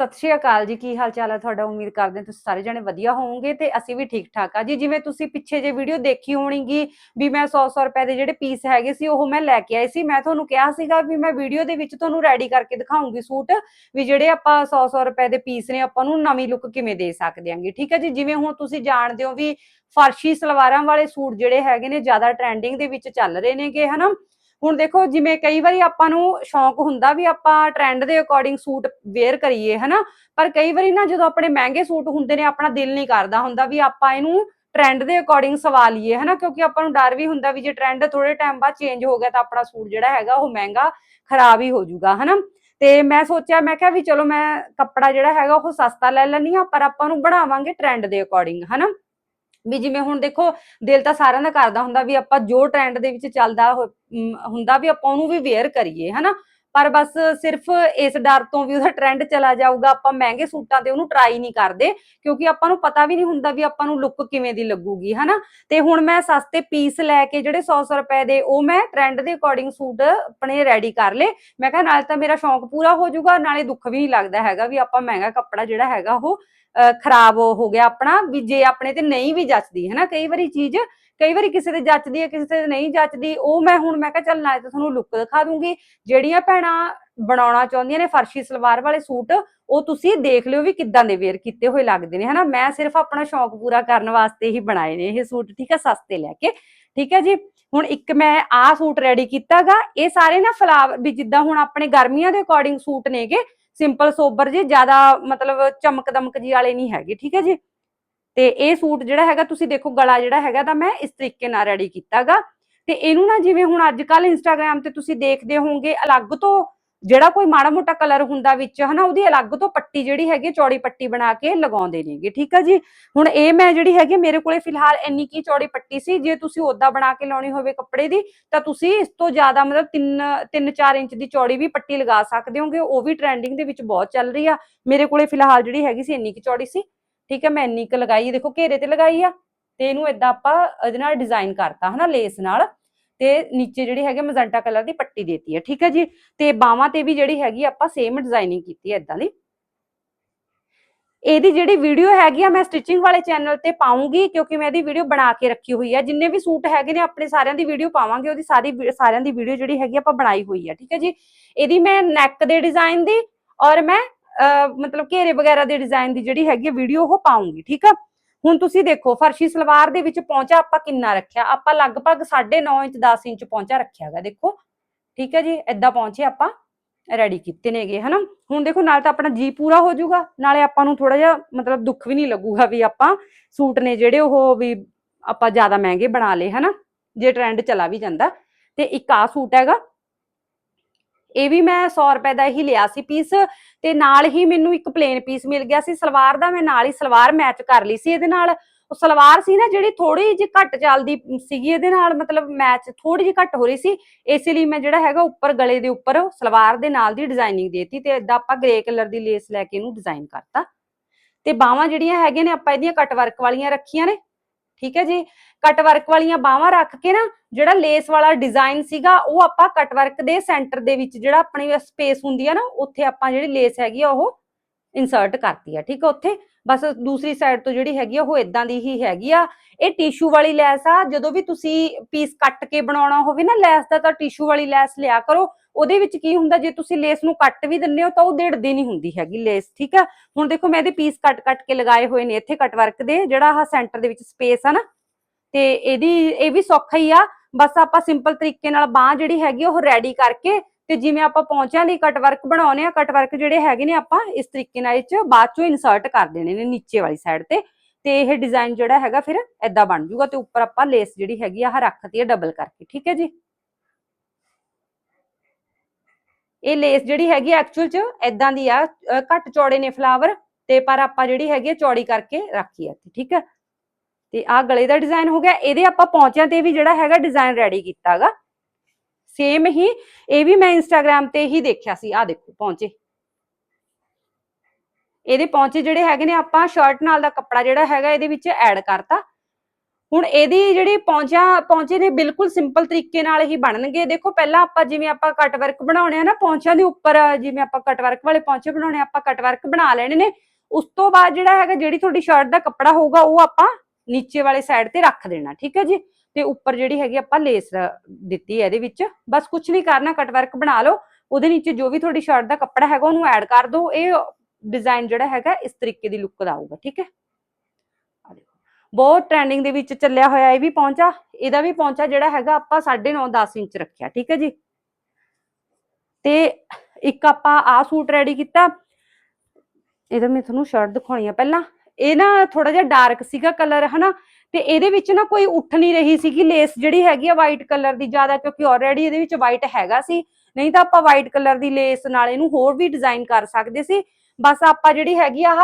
ਸਤਿ ਸ਼੍ਰੀ ਅਕਾਲ ਜੀ, ਕੀ ਹਾਲ ਚਾਲ ਹੈ ਤੁਹਾਡਾ? ਉਮੀਦ ਕਰਦੇ ਹਾਂ ਤੁਸੀਂ ਸਾਰੇ ਜਣੇ ਵਧੀਆ ਹੋਵੋਗੇ ਤੇ ਅਸੀਂ ਵੀ ਠੀਕ ਠਾਕ ਆ। ਜੀ, ਜਿਵੇਂ ਤੁਸੀਂ ਪਿੱਛੇ ਜੇ ਵੀਡੀਓ ਦੇਖੀ ਹੋਣੀਗੀ ਵੀ ਮੈਂ 100-100 ਰੁਪਏ ਦੇ ਜਿਹੜੇ ਪੀਸ ਹੈਗੇ ਸੀ, ਉਹ ਮੈਂ ਲੈ ਕੇ ਆਈ ਸੀ। ਮੈਂ ਤੁਹਾਨੂੰ ਕਿਹਾ ਸੀਗਾ ਵੀ ਮੈਂ ਵੀਡੀਓ ਦੇ ਵਿੱਚ ਤੁਹਾਨੂੰ ਰੈਡੀ ਕਰਕੇ ਦਿਖਾਉਂਗੀ ਸੂਟ ਵੀ ਜਿਹੜੇ ਆਪਾਂ 100-100 ਰੁਪਏ ਦੇ ਪੀਸ ਨੇ, ਆਪਾਂ ਨੂੰ ਨਵੀਂ ਲੁੱਕ ਕਿਵੇਂ ਦੇ ਸਕਦੇ ਆਂਗੇ ਠੀਕ ਹੈ ਜੀ? ਜਿਵੇਂ ਹੁਣ ਤੁਸੀਂ ਜਾਣਦੇ ਹੋ ਵੀ ਫਰਸ਼ੀ ਸਲਵਾਰਾਂ ਵਾਲੇ ਸੂਟ ਜਿਹੜੇ ਹੈਗੇ ਨੇ, ਜ਼ਿਆਦਾ ਟ੍ਰੈਂਡਿੰਗ ਦੇ ਵਿੱਚ ਚੱਲ ਰਹੇ ਨੇਗੇ, ਹਨਾ? ਹੁਣ ਦੇਖੋ, ਜਿਵੇਂ ਕਈ ਵਾਰੀ ਆਪਾਂ ਨੂੰ ਸ਼ੌਂਕ ਹੁੰਦਾ ਵੀ ਆਪਾਂ ਟ੍ਰੈਂਡ ਦੇ ਅਕੋਰਡਿੰਗ ਸੂਟ ਵੇਅਰ ਕਰੀਏ, ਹਨਾ? ਪਰ ਕਈ ਵਾਰੀ ਨਾ ਜਦੋਂ ਆਪਣੇ ਮਹਿੰਗੇ ਸੂਟ ਹੁੰਦੇ ਨੇ, ਆਪਣਾ ਦਿਲ ਨਹੀਂ ਕਰਦਾ ਹੁੰਦਾ ਵੀ ਆਪਾਂ ਇਹਨੂੰ ਟ੍ਰੈਂਡ ਦੇ ਅਕੋਰਡਿੰਗ ਸਵਾ ਲਈਏ, ਹਨਾ? ਕਿਉਂਕਿ ਆਪਾਂ ਨੂੰ ਡਰ ਵੀ ਹੁੰਦਾ ਵੀ ਜੇ ਟ੍ਰੈਂਡ ਥੋੜੇ ਟਾਈਮ ਬਾਅਦ ਚੇਂਜ ਹੋ ਗਿਆ ਤਾਂ ਆਪਣਾ ਸੂਟ ਜਿਹੜਾ ਹੈਗਾ ਉਹ ਮਹਿੰਗਾ, ਖਰਾਬ ਹੀ ਹੋ ਜਾਊਗਾ, ਹਨਾ? ਤੇ ਮੈਂ ਸੋਚਿਆ, ਮੈਂ ਕਿਹਾ ਵੀ ਚਲੋ ਮੈਂ ਕੱਪੜਾ ਜਿਹੜਾ ਹੈਗਾ ਉਹ ਸਸਤਾ ਲੈ ਲੈਣੀ ਆ ਪਰ ਆਪਾਂ ਨੂੰ ਬਣਾਵਾਂਗੇ ਟ੍ਰੈਂਡ ਦੇ ਅਕੋਰਡਿੰਗ ਹਨਾ? ਵੀ ਜਿਵੇਂ ਹੁਣ ਦੇਖੋ, ਦਿਲ ਤਾਂ ਸਾਰਿਆਂ ਦਾ ਕਰਦਾ ਹੁੰਦਾ ਵੀ ਆਪਾਂ ਜੋ ਟ੍ਰੈਂਡ ਦੇ ਵਿੱਚ ਚੱਲਦਾ ਹੁੰਦਾ ਵੀ ਆਪਾਂ ਉਹਨੂੰ ਵੀ ਵੇਅਰ ਕਰੀਏ, ਹਨਾ? ਪਰ ਬਸ ਸਿਰਫ ਇਸ ਡਰ ਤੋਂ ਵੀ ਉਹਦਾ ਟ੍ਰੈਂਡ ਚਲਾ ਜਾਊਗਾ, ਆਪਾਂ ਮਹਿੰਗੇ ਸੂਟਾਂ ਤੇ ਉਹਨੂੰ ਟਰਾਈ ਨਹੀਂ ਕਰਦੇ, ਕਿਉਂਕਿ ਆਪਾਂ ਨੂੰ ਪਤਾ ਵੀ ਨਹੀਂ ਹੁੰਦਾ ਵੀ ਆਪਾਂ ਨੂੰ ਲੁੱਕ ਕਿਵੇਂ ਦੀ ਲੱਗੂਗੀ, ਹਨਾ? ਤੇ ਹੁਣ ਮੈਂ ਸਸਤੇ ਪੀਸ ਲੈ ਕੇ ਜਿਹੜੇ 100 ਰੁਪਏ ਦੇ, ਉਹ ਮੈਂ ਟ੍ਰੈਂਡ ਦੇ ਅਕੋਰਡਿੰਗ ਸੂਟ ਆਪਣੇ ਰੈਡੀ ਕਰ ਲਏ। ਮੈਂ ਕਿਹਾ ਨਾਲ ਤਾਂ ਮੇਰਾ ਸ਼ੌਂਕ ਪੂਰਾ ਹੋ ਜਾਊਗਾ, ਨਾਲੇ ਦੁੱਖ ਵੀ ਨਹੀਂ ਲੱਗਦਾ ਹੈਗਾ ਵੀ ਆਪਾਂ ਮਹਿੰਗਾ ਕੱਪੜਾ ਜਿਹੜਾ ਹੈਗਾ ਉਹ, ਅਹ ਖਰਾਬ ਹੋ ਗਿਆ ਆਪਣਾ, ਵੀ ਜੇ ਆਪਣੇ ਤੇ ਨਹੀਂ ਵੀ ਜੱਚਦੀ ਹੈ ਨਾ ਕਈ ਵਾਰੀ ਚੀਜ਼ ਕਈ ਵਾਰੀ ਕਿਸੇ ਤੇ ਜੱਚਦੀ ਹੈ ਕਿਸੇ ਤੇ ਨਹੀਂ ਜੱਚਦੀ, ਉਹ ਮੈਂ ਹੁਣ ਮੈਂ ਕਿਹਾ ਚੱਲ ਨਾਲੇ ਤਾਂ ਤੁਹਾਨੂੰ ਲੁੱਕ ਦਿਖਾ ਦੂੰਗੀ। ਜਿਹੜੀਆਂ ਭੈਣਾਂ ਬਣਾਉਣਾ ਚਾਹੁੰਦੀਆਂ ਨੇ ਫਰਸ਼ੀ ਸਲਵਾਰ ਵਾਲੇ ਸੂਟ, ਉਹ ਤੁਸੀਂ ਦੇਖ ਲਿਓ ਵੀ ਕਿੱਦਾਂ ਦੇ ਵੇਅਰ ਕੀਤੇ ਹੋਏ ਲੱਗਦੇ ਨੇ, ਹਨਾ? ਮੈਂ ਸਿਰਫ ਆਪਣਾ ਸ਼ੌਂਕ ਪੂਰਾ ਕਰਨ ਵਾਸਤੇ ਹੀ ਬਣਾਏ ਨੇ ਇਹ ਸੂਟ, ਠੀਕ ਹੈ ਸਸਤੇ ਲੈ ਕੇ, ਠੀਕ ਹੈ ਜੀ? ਹੁਣ ਇੱਕ ਮੈਂ ਆਹ ਸੂਟ ਰੈਡੀ ਕੀਤਾਗਾ, ਇਹ ਸਾਰੇ ਨਾ ਫਲਾਵਰ ਵੀ ਜਿੱਦਾਂ ਹੁਣ ਆਪਣੇ ਗਰਮੀਆਂ ਦੇ ਅਕੋਰਡਿੰਗ ਸੂਟ ਨੇਗੇ ਸਿੰਪਲ ਸੋਬਰ ਜੇ, ਜ਼ਿਆਦਾ ਮਤਲਬ ਚਮਕ ਦਮਕ ਜੀ ਵਾਲੇ ਨਹੀਂ ਹੈਗੇ, ਠੀਕ ਹੈ ਜੀ? ਤੇ ਇਹ ਸੂਟ ਜਿਹੜਾ ਹੈਗਾ, ਤੁਸੀਂ ਦੇਖੋ ਗਲਾ ਜਿਹੜਾ ਹੈਗਾ ਤਾਂ ਮੈਂ ਇਸ ਤਰੀਕੇ ਨਾਲ ਰੈਡੀ ਕੀਤਾਗਾ। ਤੇ ਇਹਨੂੰ ਨਾ ਜਿਵੇਂ ਹੁਣ ਅੱਜ ਕੱਲ ਇੰਸਟਾਗ੍ਰam ਤੇ ਤੁਸੀਂ ਦੇਖਦੇ ਹੋਵੋਗੇ, ਅਲੱਗ ਤੋਂ ਜਿਹੜਾ ਕੋਈ ਮਾੜਾ ਮੋਟਾ ਕਲਰ ਹੁੰਦਾ ਵਿੱਚ, ਹਨਾ, ਉਹਦੀ ਅਲੱਗ ਤੋਂ ਪੱਟੀ ਜਿਹੜੀ ਹੈਗੀ ਚੌੜੀ ਪੱਟੀ ਬਣਾ ਕੇ ਲਗਾਉਂਦੇ ਨੇਗੇ, ਠੀਕ ਹੈ ਜੀ? ਹੁਣ ਇਹ ਮੈਂ ਜਿਹੜੀ ਹੈਗੀ ਮੇਰੇ ਕੋਲੇ ਫਿਲਹਾਲ ਇੰਨੀ ਕੀ ਚੌੜੀ ਪੱਟੀ ਸੀ, ਜੇ ਤੁਸੀਂ ਓਦਾਂ ਬਣਾ ਕੇ ਲਾਉਣੀ ਹੋਵੇ ਕੱਪੜੇ ਦੀ, ਤਾਂ ਤੁਸੀਂ ਇਸ ਤੋਂ ਜ਼ਿਆਦਾ ਮਤਲਬ 3 3-4 ਇੰਚ ਦੀ ਚੌੜੀ ਵੀ ਪੱਟੀ ਲਗਾ ਸਕਦੇ ਹੋਗੇ, ਉਹ ਵੀ ਟ੍ਰੈਂਡਿੰਗ ਦੇ ਵਿੱਚ ਬਹੁਤ ਚੱਲ ਰਹੀ ਆ। ਮੇਰੇ ਕੋਲੇ ਫਿਲਹਾਲ ਜਿਹੜੀ ਹੈਗੀ ਸੀ, ਇੰਨੀ ਕੀ ਚੌੜੀ ਸੀ। ਠੀਕ ਹੈ, ਮੈਂ ਇੰਨੀ ਕੁ ਲਗਾਈ ਦੇਖੋ ਘੇਰੇ ਤੇ ਲਗਾਈ ਆ, ਤੇ ਇਹਨੂੰ ਇਦਾਂ ਆਪਾਂ ਇਹਦੇ ਨਾਲ ਡਿਜ਼ਾਈਨ ਕਰਤਾ, ਹਨਾ ਲੇਸ ਨਾਲ, ਤੇ ਨੀਚੇ ਜਿਹੜੀ ਹੈਗੀ ਮਜੰਟਾ ਕਲਰ ਦੀ ਪੱਟੀ ਦੇਤੀ ਹੈ, ਠੀਕ ਹੈ ਜੀ, ਤੇ ਬਾਹਾਂ ਤੇ ਵੀ ਜਿਹੜੀ ਹੈਗੀ ਆਪਾਂ ਸੇਮ ਡਿਜ਼ਾਈਨਿੰਗ ਕੀਤੀ ਹੈ ਇਦਾਂ ਦੀ। ਇਹਦੀ ਜਿਹੜੀ ਵੀਡੀਓ ਹੈਗੀ ਆ, ਮੈਂ ਸਟਿਚਿੰਗ ਵਾਲੇ ਚੈਨਲ ਤੇ ਪਾਉਂਗੀ ਕਿਉਂਕਿ ਮੈਂ ਇਹਦੀ ਵੀਡੀਓ ਬਣਾ ਕੇ ਰੱਖੀ ਹੋਈ ਹੈ ਜਿੰਨੇ ਵੀ ਸੂਟ ਹੈਗੇ ਨੇ, ਆਪਣੇ ਸਾਰਿਆਂ ਦੀ ਵੀਡੀਓ ਪਾਵਾਂਗੇ, ਉਹਦੀ ਸਾਰੀ ਸਾਰਿਆਂ ਦੀ ਵੀਡੀਓ ਜਿਹੜੀ ਹੈਗੀ ਆਪਾਂ ਬਣਾਈ ਹੋਈ ਆ, ਠੀਕ ਹੈ ਜੀ। ਇਹਦੀ ਮੈਂ ਨੈਕ ਦੇ ਡਿਜ਼ਾਈਨ ਦੀ ਔਰ ਮੈਂ ਮਤਲਬ ਘੇਰੇ ਵਗੈਰਾ ਦੇ ਡਿਜ਼ਾਈਨ ਦੀ ਜਿਹੜੀ ਹੈਗੀ ਵੀਡੀਓ ਉਹ ਪਾਉਂਗੀ, ਠੀਕ ਆ? ਹੁਣ ਤੁਸੀਂ ਦੇਖੋ, ਫਰਸ਼ੀ ਸਲਵਾਰ ਦੇ ਵਿੱਚ ਪਹੁੰਚਾ ਆਪਾਂ ਕਿੰਨਾ ਰੱਖਿਆ? ਆਪਾਂ ਲਗਭਗ 9.5 ਇੰਚ 10 ਇੰਚ ਪਹੁੰਚਾ ਰੱਖਿਆਗਾ ਦੇਖੋ। ਠੀਕ ਹੈ ਜੀ? ਐਦਾਂ ਪਹੁੰਚੇ ਆਪਾਂ ਰੈਡੀ ਕੀਤੇ ਨੇਗੇ, ਹਨਾ? ਹੁਣ ਦੇਖੋ, ਨਾਲ ਤਾਂ ਆਪਣਾ ਜੀ ਪੂਰਾ ਹੋ ਜਾਊਗਾ, ਨਾਲੇ ਆਪਾਂ ਨੂੰ ਥੋੜਾ ਜਿਹਾ ਮਤਲਬ ਦੁੱਖ ਵੀ ਨਹੀਂ ਲੱਗੂਗਾ ਵੀ ਆਪਾਂ ਸੂਟ ਨੇ ਜਿਹੜੇ ਉਹ ਵੀ ਆਪਾਂ ਜ਼ਿਆਦਾ ਮਹਿੰਗੇ ਬਣਾ ਲਏ, ਹਨਾ? ਜੇ ਟ੍ਰੈਂਡ ਚਲਾ ਵੀ ਜਾਂਦਾ। ਤੇ ਇੱਕ ਆ ਸੂਟ ਹੈਗਾ ਇਹ ਵੀ ਮੈਂ 100 ਰੁਪਏ ਦਾ ਹੀ ਲਿਆ ਸੀ ਪੀਸ ਤੇ ਨਾਲ ਹੀ ਮੈਨੂੰ ਇੱਕ ਪਲੇਨ ਪੀਸ ਮਿਲ ਗਿਆ ਸੀ। ਸਲਵਾਰ ਦਾ ਮੈਂ ਨਾਲ ਹੀ ਸਲਵਾਰ ਮੈਚ ਕਰ ਲਈ ਸੀ ਇਹਦੇ ਨਾਲ। ਉਹ ਸਲਵਾਰ ਸੀ ਨਾ ਜਿਹੜੀ ਥੋੜੀ ਜਿਹੀ ਘੱਟ ਚੱਲਦੀ ਸੀਗੀ ਇਹਦੇ ਨਾਲ, ਮਤਲਬ ਮੈਚ ਥੋੜੀ ਜਿਹੀ ਘੱਟ ਹੋ ਰਹੀ ਸੀ। ਇਸੇ ਲਈ ਮੈਂ ਜਿਹੜਾ ਹੈਗਾ ਉੱਪਰ ਗਲੇ ਦੇ ਉੱਪਰ ਸਲਵਾਰ ਦੇ ਨਾਲ ਦੀ ਡਿਜ਼ਾਈਨਿੰਗ ਦੇਤੀ ਤੇ ਇਦਾਂ ਆਪਾਂ ਗ੍ਰੇ ਕਲਰ ਦੀ ਲੇਸ ਲੈ ਕੇ ਇਹਨੂੰ ਡਿਜ਼ਾਈਨ ਕਰਤਾ। ਤੇ ਬਾਹਾਂ ਜਿਹੜੀਆਂ ਹੈਗੇ ਨੇ, ਆਪਾਂ ਇਹਦੀਆਂ ਕੱਟ ਵਰਕ ਵਾਲੀਆਂ ਰੱਖੀਆਂ ਨੇ। ਠੀਕ ਹੈ ਜੀ? ਕੱਟ ਵਰਕ ਵਾਲੀਆਂ ਬਾਹਾਂ ਰੱਖ ਕੇ ਨਾ, ਜਿਹੜਾ ਲੇਸ ਵਾਲਾ ਡਿਜ਼ਾਈਨ ਸੀਗਾ, ਉਹ ਆਪਾਂ ਕੱਟ ਵਰਕ ਦੇ ਸੈਂਟਰ ਦੇ ਵਿੱਚ ਜਿਹੜਾ ਆਪਣੀ ਸਪੇਸ ਹੁੰਦੀ ਆ ਨਾ, ਉੱਥੇ ਆਪਾਂ ਜਿਹੜੀ ਲੇਸ ਹੈਗੀ ਆ, ਉਹ ਇਨਸਰਟ ਕਰਤੀ ਆ, ਠੀਕ ਆ ਉੱਥੇ? ਬਸ ਦੂਸਰੀ ਸਾਈਡ ਤੋਂ ਜਿਹੜੀ ਹੈਗੀ ਆ, ਉਹ ਇਦਾਂ ਦੀ ਹੀ ਹੈਗੀ ਆ। ਇਹ ਟਿਸ਼ੂ ਵਾਲੀ ਲੈਸ ਆ, ਜਦੋਂ ਵੀ ਤੁਸੀਂ ਪੀਸ ਕੱਟ ਕੇ ਬਣਾਉਣਾ ਹੋਵੇ ਨਾ, ਲੈਸ ਦਾ ਤਾਂ ਟਿਸ਼ੂ ਵਾਲੀ ਲੈਸ ਲਿਆ ਕਰੋ। ਉਹਦੇ ਵਿੱਚ ਕੀ ਹੁੰਦਾ, ਜੇ ਤੁਸੀਂ ਲੇਸ ਨੂੰ ਕੱਟ ਵੀ ਦਿੰਦੇ ਹੋ, ਤਾਂ ਉਹ ਡੇੜਦੀ ਨਹੀਂ ਹੁੰਦੀ ਹੈਗੀ ਲੇਸ ਠੀਕ ਆ? ਹੁਣ ਦੇਖੋ, ਮੈਂ ਇਹਦੇ ਪੀਸ ਕੱਟ ਕੱਟ ਕੇ ਲਗਾਏ ਹੋਏ ਨੇ ਇੱਥੇ ਕਟ ਵਰਕ ਦੇ, ਜਿਹੜਾ ਆਹ ਸੈਂਟਰ ਦੇ ਵਿੱਚ ਸਪੇਸ ਆ ਨਾ। ਤੇ ਇਹਦੀ, ਇਹ ਵੀ ਸੌਖਾ ਹੀ ਆ। ਬਸ ਆਪਾਂ ਸਿੰਪਲ ਤਰੀਕੇ ਨਾਲ ਬਾਹ ਜਿਹੜੀ ਹੈਗੀ ਆ, ਉਹ ਰੈਡੀ ਕਰਕੇ ਤੇ ਜਿਵੇਂ ਆਪਾਂ ਪੌਂਚਿਆਂ ਲਈ ਕਟ ਵਰਕ ਬਣਾਉਨੇ ਆ ਕਟ ਵਰਕ ਜਿਹੜੇ ਹੈਗੇ ਨੇ ਆਪਾਂ ਇਸ ਤਰੀਕੇ ਨਾਲ ਇਹ ਚ ਬਾਅਦ ਚੋਂ ਇਨਸਰਟ ਕਰ ਦੇਣੇ ਨੇ ਨੀਚੇ ਵਾਲੀ ਸਾਈਡ ਤੇ ਤੇ ਇਹ ਡਿਜ਼ਾਈਨ ਜਿਹੜਾ ਹੈਗਾ ਫਿਰ ਐਦਾਂ ਬਣ ਜੂਗਾ ਤੇ ਉੱਪਰ ਆਪਾਂ ਲੇਸ ਜਿਹੜੀ ਹੈਗੀ ਆ ਆਹ ਰੱਖਤੀ ਹੈ ਡਬਲ ਕਰਕੇ ਠੀਕ ਹੈ ਜੀ? ਇਹ ਲੇਸ ਜਿਹੜੀ ਹੈਗੀ ਐਕਚੁਅਲ ਚ ਐਦਾਂ ਦੀ ਆ ਘੱਟ ਚੌੜੇ ਨੇ ਫਲਾਵਰ ਤੇ ਪਰ ਆਪਾਂ ਜਿਹੜੀ ਹੈਗੀ ਆ ਚੌੜੀ ਕਰਕੇ ਰੱਖੀ ਆ ਇੱਥੇ, ਠੀਕ ਹੈ? ਤੇ ਆਹ ਗਲੇ ਦਾ ਡਿਜ਼ਾਈਨ ਹੋ ਗਿਆ ਇਹਦੇ ਆਪਾਂ ਪੌਂਚਿਆਂ ਤੇ ਵੀ ਜਿਹੜਾ ਹੈਗਾ ਡਿਜ਼ਾਈਨ ਰੈਡੀ ਕੀਤਾਗਾ ਸੇਮ ਹੀ, ਇਹ ਵੀ ਮੈਂ ਇੰਸਟਾਗ੍ਰam ਤੇ ਹੀ ਦੇਖਿਆ ਸੀ। ਆਹ ਦੇਖੋ ਪੌਂਚੇ ਇਹਦੇ ਪੌਂਚੇ ਜਿਹੜੇ ਹੈਗੇ ਨੇ, ਆਪਾਂ ਸ਼ਰਟ ਨਾਲ ਦਾ ਕੱਪੜਾ ਜਿਹੜਾ ਹੈਗਾ, ਇਹਦੇ ਵਿੱਚ ਐਡ ਕਰਤਾ। ਹੁਣ ਇਹਦੀ ਜਿਹੜੀ ਪੌਂਚਾ ਪੌਂਚੇ ਨੇ, ਬਿਲਕੁਲ ਸਿੰਪਲ ਤਰੀਕੇ ਨਾਲ ਹੀ ਬਣਨਗੇ। ਦੇਖੋ, ਪਹਿਲਾਂ ਆਪਾਂ ਜਿਵੇਂ ਆਪਾਂ ਕਟ ਵਰਕ ਬਣਾਉਣੇ ਆ ਨਾ ਪੌਂਚਿਆਂ ਦੇ ਉੱਪਰ, ਜਿਵੇਂ ਆਪਾਂ ਕਟ ਵਰਕ ਵਾਲੇ ਪਹੁੰਚੇ ਬਣਾਉਣੇ ਆਪਾਂ ਕਟ ਵਰਕ ਬਣਾ ਲੈਣੇ ਨੇ। ਉਸ ਤੋਂ ਬਾਅਦ ਜਿਹੜਾ ਹੈਗਾ, ਜਿਹੜੀ ਤੁਹਾਡੀ ਸ਼ਰਟ ਦਾ ਕੱਪੜਾ ਹੋਊਗਾ, ਉਹ ਆਪਾਂ ਨੀਚੇ ਵਾਲੇ ਸਾਈਡ ਤੇ ਰੱਖ ਦੇਣਾ, ਠੀਕ ਹੈ ਜੀ? ਤੇ ਉੱਪਰ ਜਿਹੜੀ ਹੈਗੀ ਆਪਾਂ ਲੇਸ ਦਿੱਤੀ ਹੈ ਇਹਦੇ ਵਿੱਚ। ਬਸ ਕੁਝ ਨਹੀਂ ਕਰਨਾ ਕੱਟ ਵਰਕ ਬਣਾ ਲਓ। ਉਹਦੇ ਨੀਚੇ ਜੋ ਵੀ ਤੁਹਾਡੀ ਸ਼ਰਟ ਦਾ ਕੱਪੜਾ ਹੈਗਾ, ਉਹਨੂੰ ਐਡ ਕਰ ਦਿਓ। ਇਹ ਡਿਜ਼ਾਈਨ ਜਿਹੜਾ ਹੈਗਾ, ਇਸ ਤਰੀਕੇ ਦੀ ਲੁੱਕ ਦਾ ਆਊਗਾ, ਠੀਕ ਹੈ? ਬਹੁਤ ਟ੍ਰੈਂਡਿੰਗ ਦੇ ਵਿੱਚ ਚੱਲਿਆ ਹੋਇਆ, ਇਹ ਵੀ ਪਹੁੰਚਾ। ਇਹਦਾ ਵੀ ਪਹੁੰਚਾ ਜਿਹੜਾ ਹੈਗਾ, ਆਪਾਂ 9.5 10 ਇੰਚ ਰੱਖਿਆ, ਠੀਕ ਹੈ ਜੀ? ਤੇ ਇੱਕ ਆਪਾਂ ਆ ਸੂਟ ਰੈਡੀ ਕੀਤਾ। ਇਹਦਾ ਮੈਂ ਤੁਹਾਨੂੰ ਸ਼ਰਟ ਦਿਖਾਉਣੀ ਆ ਪਹਿਲਾਂ। ਇਹ ਨਾ ਥੋੜਾ ਜਿਹਾ ਡਾਰਕ ਸੀਗਾ ਕਲਰ ਹਨਾ? ਤੇ ਇਹਦੇ ਵਿੱਚ ਨਾ ਕੋਈ ਉੱਠ ਨਹੀਂ ਰਹੀ ਸੀਗੀ ਲੇਸ ਜਿਹੜੀ ਹੈਗੀ ਆ ਵਾਈਟ ਕਲਰ ਦੀ ਜ਼ਿਆਦਾ, ਕਿਉਂਕਿ ਆਲਰੇਡੀ ਇਹਦੇ ਵਿੱਚ ਵਾਈਟ ਹੈਗਾ ਸੀ। ਨਹੀਂ ਤਾਂ ਆਪਾਂ ਵਾਈਟ ਕਲਰ ਦੀ ਲੇਸ ਨਾਲ ਇਹਨੂੰ ਹੋਰ ਵੀ ਡਿਜ਼ਾਈਨ ਕਰ ਸਕਦੇ ਸੀ। ਬਸ ਆਪਾਂ ਜਿਹੜੀ ਹੈਗੀ ਆ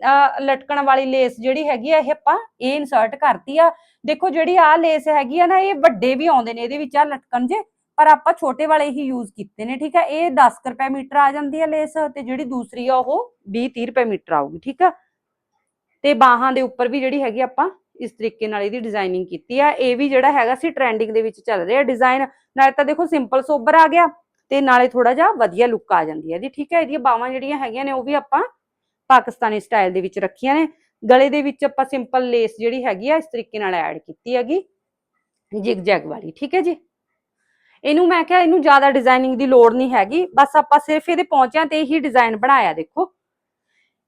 ਆਹ ਲਟਕਣ ਵਾਲੀ ਲੇਸ ਜਿਹੜੀ ਹੈਗੀ ਆ, ਇਹ ਆਪਾਂ ਇਹ ਇਨਸਰਟ ਕਰਤੀ ਆ। ਦੇਖੋ ਜਿਹੜੀ ਆ ਲੇਸ ਹੈਗੀ ਆ ਨਾ, ਇਹ ਵੱਡੇ ਵੀ ਆਉਂਦੇ ਨੇ ਇਹਦੇ ਵਿੱਚ ਆ ਲਟਕਣ ਜੇ, ਪਰ ਆਪਾਂ ਛੋਟੇ ਵਾਲੇ ਹੀ ਯੂਜ਼ ਕੀਤੇ ਨੇ, ਠੀਕ ਆ? ਇਹ 10 ਰੁਪਏ ਮੀਟਰ ਆ ਜਾਂਦੀ ਆ ਲੇਸ ਤੇ ਜਿਹੜੀ ਦੂਸਰੀ ਆ ਉਹ 20 30 ਰੁਪਏ ਮੀਟਰ ਆਊਗੀ, ਠੀਕ ਆ? ਤੇ ਬਾਹਾਂ ਦੇ ਉੱਪਰ ਵੀ ਜਿਹੜੀ ਹੈਗੀ ਆਪਾਂ ਇਸ ਤਰੀਕੇ ਨਾਲ ਇਹਦੀ ਡਿਜ਼ਾਈਨਿੰਗ ਕੀਤੀ ਆ। ਇਹ ਵੀ ਜਿਹੜਾ ਹੈਗਾ ਸੀ ਟ੍ਰੈਂਡਿੰਗ ਦੇ ਵਿੱਚ ਚੱਲ ਰਿਹਾ ਡਿਜ਼ਾਈਨ ਨਾਲੇ ਤਾਂ ਦੇਖੋ ਸਿੰਪਲ ਸੋਬਰ ਆ ਗਿਆ ਤੇ ਨਾਲੇ ਥੋੜਾ ਜਿਹਾ ਵਧੀਆ ਲੁੱਕ ਆ ਜਾਂਦੀ ਹੈ ਇਹਦੀ, ਠੀਕ ਹੈ ਇਹਦੀਆਂ ਬਾਹਾਂ ਜਿਹੜੀਆਂ ਹੈਗੀਆਂ ਨੇ ਉਹ ਵੀ ਆਪਾਂ ਪਾਕਿਸਤਾਨੀ ਸਟਾਈਲ ਦੇ ਵਿੱਚ ਰੱਖੀਆਂ ਨੇ। ਗਲੇ ਦੇ ਵਿੱਚ ਆਪਾਂ ਸਿੰਪਲ ਲੇਸ ਜਿਹੜੀ ਹੈਗੀ ਆ, ਇਸ ਤਰੀਕੇ ਨਾਲ ਐਡ ਕੀਤੀ ਹੈਗੀ। ਜਿਗ ਜੈਗ ਵਾਲੀ, ਠੀਕ ਹੈ ਜੀ? ਇਹਨੂੰ ਮੈਂ ਕਿਹਾ ਇਹਨੂੰ ਜ਼ਿਆਦਾ ਡਿਜ਼ਾਈਨਿੰਗ ਦੀ ਲੋੜ ਨਹੀਂ ਹੈਗੀ। ਬਸ ਆਪਾਂ ਸਿਰਫ ਇਹਦੇ ਪੌਂਚਿਆਂ ਤੇ ਹੀ ਡਿਜ਼ਾਈਨ ਬਣਾਇਆ ਦੇਖੋ।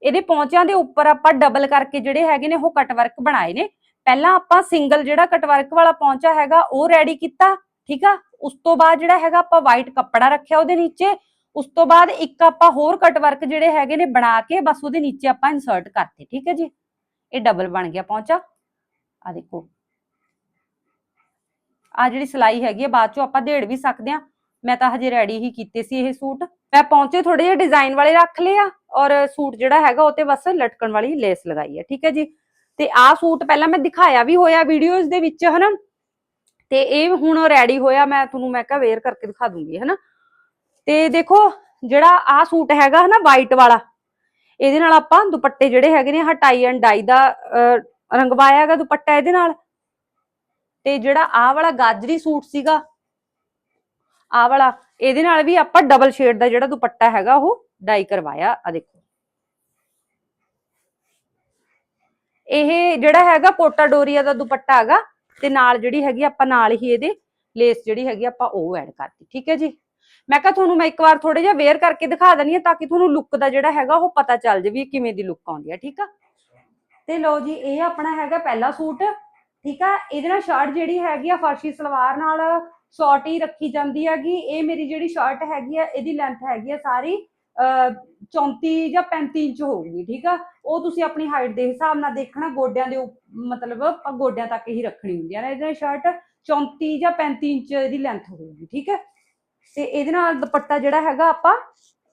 ਇਹਦੇ ਪੌਂਚਿਆਂ ਦੇ ਉੱਪਰ ਆਪਾਂ ਡਬਲ ਕਰਕੇ ਜਿਹੜੇ ਹੈਗੇ ਨੇ ਉਹ ਕੱਟ ਵਰਕ ਬਣਾਏ ਨੇ। ਪਹਿਲਾਂ ਆਪਾਂ ਸਿੰਗਲ ਜਿਹੜਾ ਕੱਟ ਵਰਕ ਵਾਲਾ ਪੌਂਚਾ ਹੈਗਾ, ਉਹ ਰੈਡੀ ਕੀਤਾ, ਠੀਕ ਆ? ਉਸ ਤੋਂ ਬਾਅਦ ਜਿਹੜਾ ਹੈਗਾ ਆਪਾਂ ਵਾਈਟ ਕੱਪੜਾ ਰੱਖਿਆ ਉਹਦੇ ਨੀਚੇ। ਉਸ ਤੋਂ ਬਾਅਦ ਇੱਕ ਆਪਾਂ ਹੋਰ ਕੱਟ ਵਰਕ ਜਿਹੜੇ ਹੈਗੇ ਨੇ ਬਣਾ ਕੇ ਬਸ ਉਹਦੇ ਨੀਚੇ ਆਪਾਂ ਇਨਸਰਟ ਕਰਤੇ, ਠੀਕ ਹੈ ਜੀ? ਇਹ ਡਬਲ ਬਣ ਗਿਆ ਪੌਂਚਾ। ਆ ਦੇਖੋ। ਆ ਜਿਹੜੀ ਸਲਾਈ ਹੈਗੀ ਹੈ ਬਾਅਦ ਚੋਂ ਆਪਾਂ ਦੇੜ ਵੀ ਸਕਦੇ ਆ। ਮੈਂ ਤਾਂ ਹਜੇ ਰੈਡੀ ਹੀ ਕੀਤੇ ਸੀ ਇਹ ਸੂਟ। ਮੈਂ ਪੌਂਚੇ ਥੋੜੇ ਜਿਹੇ ਡਿਜ਼ਾਈਨ ਵਾਲੇ ਰੱਖ ਲਏ ਆ ਔਰ ਸੂਟ ਜਿਹੜਾ ਹੈਗਾ ਉਹ ਤੇ ਬਸ ਲਟਕਣ ਵਾਲੀ ਲੇਸ ਲਗਾਈ ਹੈ ਠੀਕ ਹੈ ਜੀ? ਤੇ ਆਹ ਸੂਟ ਪਹਿਲਾਂ ਮੈਂ ਦਿਖਾਇਆ ਵੀ ਹੋਇਆ ਵੀਡੀਓਜ਼ ਦੇ ਵਿੱਚ, ਹਨਾ? ਤੇ ਇਹ ਹੁਣ ਰੈਡੀ ਹੋਇਆ, ਮੈਂ ਤੁਹਾਨੂੰ ਮੈਂ ਕਿਹਾ ਵੇਅਰ ਕਰਕੇ ਦਿਖਾ ਦੂੰਗੀ, ਹਨਾ? ਤੇ ਦੇਖੋ, ਜਿਹੜਾ ਆਹ ਸੂਟ ਹੈਗਾ, ਹਨਾ ਵਾਈਟ ਵਾਲਾ, ਇਹਦੇ ਨਾਲ ਆਪਾਂ ਦੁਪੱਟੇ ਜਿਹੜੇ ਹੈਗੇ ਨੇ ਹਟਾਈ ਐਂਡ ਡਾਈ ਦਾ ਰੰਗਵਾਇਆ ਹੈਗਾ ਦੁਪੱਟਾ ਇਹਦੇ ਨਾਲ। ਤੇ ਜਿਹੜਾ ਆਹ ਵਾਲਾ ਗਾਜਰੀ ਸੂਟ ਸੀਗਾ ਆਹ ਵਾਲਾ, ਇਹਦੇ ਨਾਲ ਵੀ ਆਪਾਂ ਡਬਲ ਸ਼ੇਡ ਦਾ ਜਿਹੜਾ ਦੁਪੱਟਾ ਹੈਗਾ ਉਹ ਡਾਈ ਕਰਵਾਇਆ ਆ ਦੇਖੋ। ਇਹ ਜਿਹੜਾ ਹੈਗਾ ਕੋਟਾ ਡੋਰੀਆ ਦਾ ਦੁਪੱਟਾ ਹੈਗਾ, ਤੇ ਨਾਲ ਜਿਹੜੀ ਹੈਗੀ ਆਪਾਂ ਨਾਲ ਹੀ ਇਹਦੇ ਲੇਸ ਜਿਹੜੀ ਹੈਗੀ ਆਪਾਂ ਉਹ ਐਡ ਕਰਤੀ, ਠੀਕ ਹੈ ਜੀ? ਮੈਂ ਕਿਹਾ ਤੁਹਾਨੂੰ ਮੈਂ ਇੱਕ ਵਾਰ ਥੋੜਾ ਜਿਹਾ ਵੇਅਰ ਕਰਕੇ ਦਿਖਾ ਦਨੀ ਆ ਤਾਂ ਕਿ ਤੁਹਾਨੂੰ ਲੁੱਕ ਦਾ ਜਿਹੜਾ ਹੈਗਾ ਉਹ ਪਤਾ ਚੱਲ ਜਾਵੇ ਵੀ ਕਿਵੇਂ ਦੀ ਲੁੱਕ ਆਉਂਦੀ ਆ, ਠੀਕ ਆ? ਤੇ ਲਓ ਜੀ, ਇਹ ਆਪਣਾ ਹੈਗਾ ਪਹਿਲਾ ਸੂਟ, ਠੀਕ ਆ? ਇਹਦੇ ਨਾਲ ਸ਼ਰਟ ਜਿਹੜੀ ਹੈਗੀ ਆ ਫਰਸ਼ੀ ਸਲਵਾਰ ਨਾਲ ਸ਼ਾਰਟ ਹੀ ਰੱਖੀ ਜਾਂਦੀ ਹੈਗੀ। ਇਹ ਮੇਰੀ ਜਿਹੜੀ ਸ਼ਰਟ ਹੈਗੀ ਆ, ਇਹਦੀ ਲੈਂਥ ਹੈਗੀ ਆ ਸਾਰੀ 34 ਜਾਂ 35 ਇੰਚ ਹੋਊਗੀ, ਠੀਕ ਆ? ਉਹ ਤੁਸੀਂ ਆਪਣੀ ਹਾਈਟ ਦੇ ਹਿਸਾਬ ਨਾਲ ਦੇਖਣਾ, ਗੋਡਿਆਂ ਦੇ ਮਤਲਬ ਗੋਡਿਆਂ ਤੱਕ ਹੀ ਰੱਖਣੀ ਹੁੰਦੀ ਹੈ ਨਾ ਇਹਦੇ ਸ਼ਰਟ 34 ਜਾਂ 35 ਇੰਚ ਇਹਦੀ ਲੈਂਥ ਹੋਊਗੀ, ਠੀਕ ਹੈ ਤੇ ਇਹਦੇ ਨਾਲ ਦੁਪੱਟਾ ਜਿਹੜਾ ਹੈਗਾ ਆਪਾਂ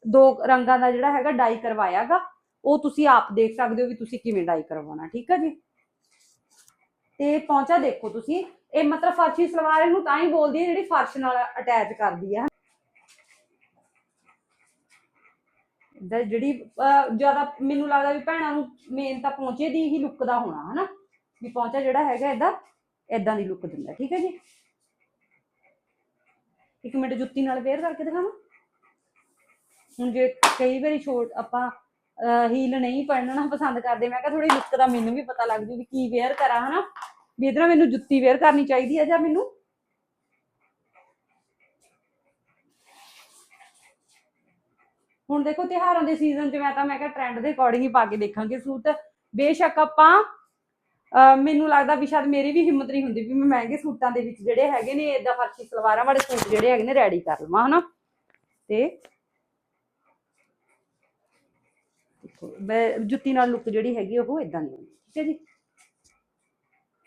ਦੋ ਰੰਗਾਂ ਦਾ ਜਿਹੜਾ ਹੈਗਾ ਡਾਈ ਕਰਵਾਇਆਗਾ। ਉਹ ਤੁਸੀਂ ਆਪ ਦੇਖ ਸਕਦੇ ਹੋ ਵੀ ਤੁਸੀਂ ਕਿਵੇਂ ਡਾਈ ਕਰਵਾਉਣਾ, ਠੀਕ ਹੈ ਜੀ? ਤੇ ਪਹੁੰਚਾ ਦੇਖੋ ਤੁਸੀਂ। ਇਹ ਮਤਲਬ ਫਰਸ਼ੀ ਸਲਵਾਰ ਇਹਨੂੰ ਤਾਂ ਹੀ ਬੋਲਦੀ ਹੈ ਜਿਹੜੀ ਫਰਸ਼ ਨਾਲ ਅਟੈਚ ਕਰਦੀ ਹੈ ਦਾ ਜਿਹੜੀ ਜ਼ਿਆਦਾ ਮੈਨੂੰ ਲੱਗਦਾ ਵੀ ਭੈਣਾਂ ਨੂੰ ਮੇਨ ਤਾਂ ਪੌਂਚੇ ਦੀ ਹੀ ਲੁੱਕ ਦਾ ਹੋਣਾ, ਹਨਾ? ਵੀ ਪੌਂਚਾ ਜਿਹੜਾ ਹੈਗਾ ਇਹਦਾ ਇਦਾਂ ਦੀ ਲੁੱਕ ਦਿੰਦਾ, ਠੀਕ ਹੈ ਜੀ? ਇੱਕ ਮਿੰਟ ਜੁੱਤੀ ਨਾਲ ਵੇਅਰ ਕਰਕੇ ਦਿਖਾਵਾਂ? ਹੁਣ ਜੇ ਕਈ ਵਾਰੀ ਛੋਟ, ਆਪਾਂ ਹੀਲ ਨਹੀਂ ਪਹਿਨਣਾ ਪਸੰਦ ਕਰਦੇ, ਮੈਂ ਕਿਹਾ ਥੋੜੀ ਲੁੱਕ ਦਾ ਮੈਨੂੰ ਵੀ ਪਤਾ ਲੱਗ ਜੂ ਵੀ ਕੀ ਵੇਅਰ ਕਰਾਂ, ਹਨਾ? ਵੀ ਇਹਦੇ ਨਾਲ ਮੈਨੂੰ ਜੁੱਤੀ ਵੇਅਰ ਕਰਨੀ ਚਾਹੀਦੀ ਹੈ ਜਾਂ ਮੈਨੂੰ ਹੁਣ ਦੇਖੋ ਤਿਉਹਾਰਾਂ ਦੇ ਸੀਜ਼ਨ 'ਚ ਮੈਂ ਤਾਂ ਮੈਂ ਕਿਹਾ ਟ੍ਰੈਂਡ ਦੇ ਅਕੋਰਡਿੰਗ ਹੀ ਪਾ ਕੇ ਦੇਖਾਂਗੇ ਸੂਟ। ਬੇਸ਼ੱਕ ਆਪਾਂ ਮੈਨੂੰ ਲੱਗਦਾ ਵੀ ਸ਼ਾਇਦ ਮੇਰੀ ਵੀ ਹਿੰਮਤ ਨਹੀਂ ਹੁੰਦੀ ਵੀ ਮੈਂ ਮਹਿੰਗੇ ਸੂਟਾਂ ਦੇ ਵਿੱਚ ਜਿਹੜੇ ਹੈਗੇ ਨੇ ਇਦਾਂ ਫਰਸ਼ੀ ਸਲਵਾਰਾਂ ਵਾਲੇ ਸੂਟ ਜਿਹੜੇ ਹੈਗੇ ਨੇ ਰੈਡੀ ਕਰ ਲਵਾਂ, ਹਨਾ? ਤੇ ਜੁੱਤੀ ਨਾਲ ਲੁੱਕ ਜਿਹੜੀ ਹੈਗੀ ਉਹ ਇਦਾਂ ਨਹੀਂ ਹੁੰਦੀ ਠੀਕ ਹੈ ਜੀ?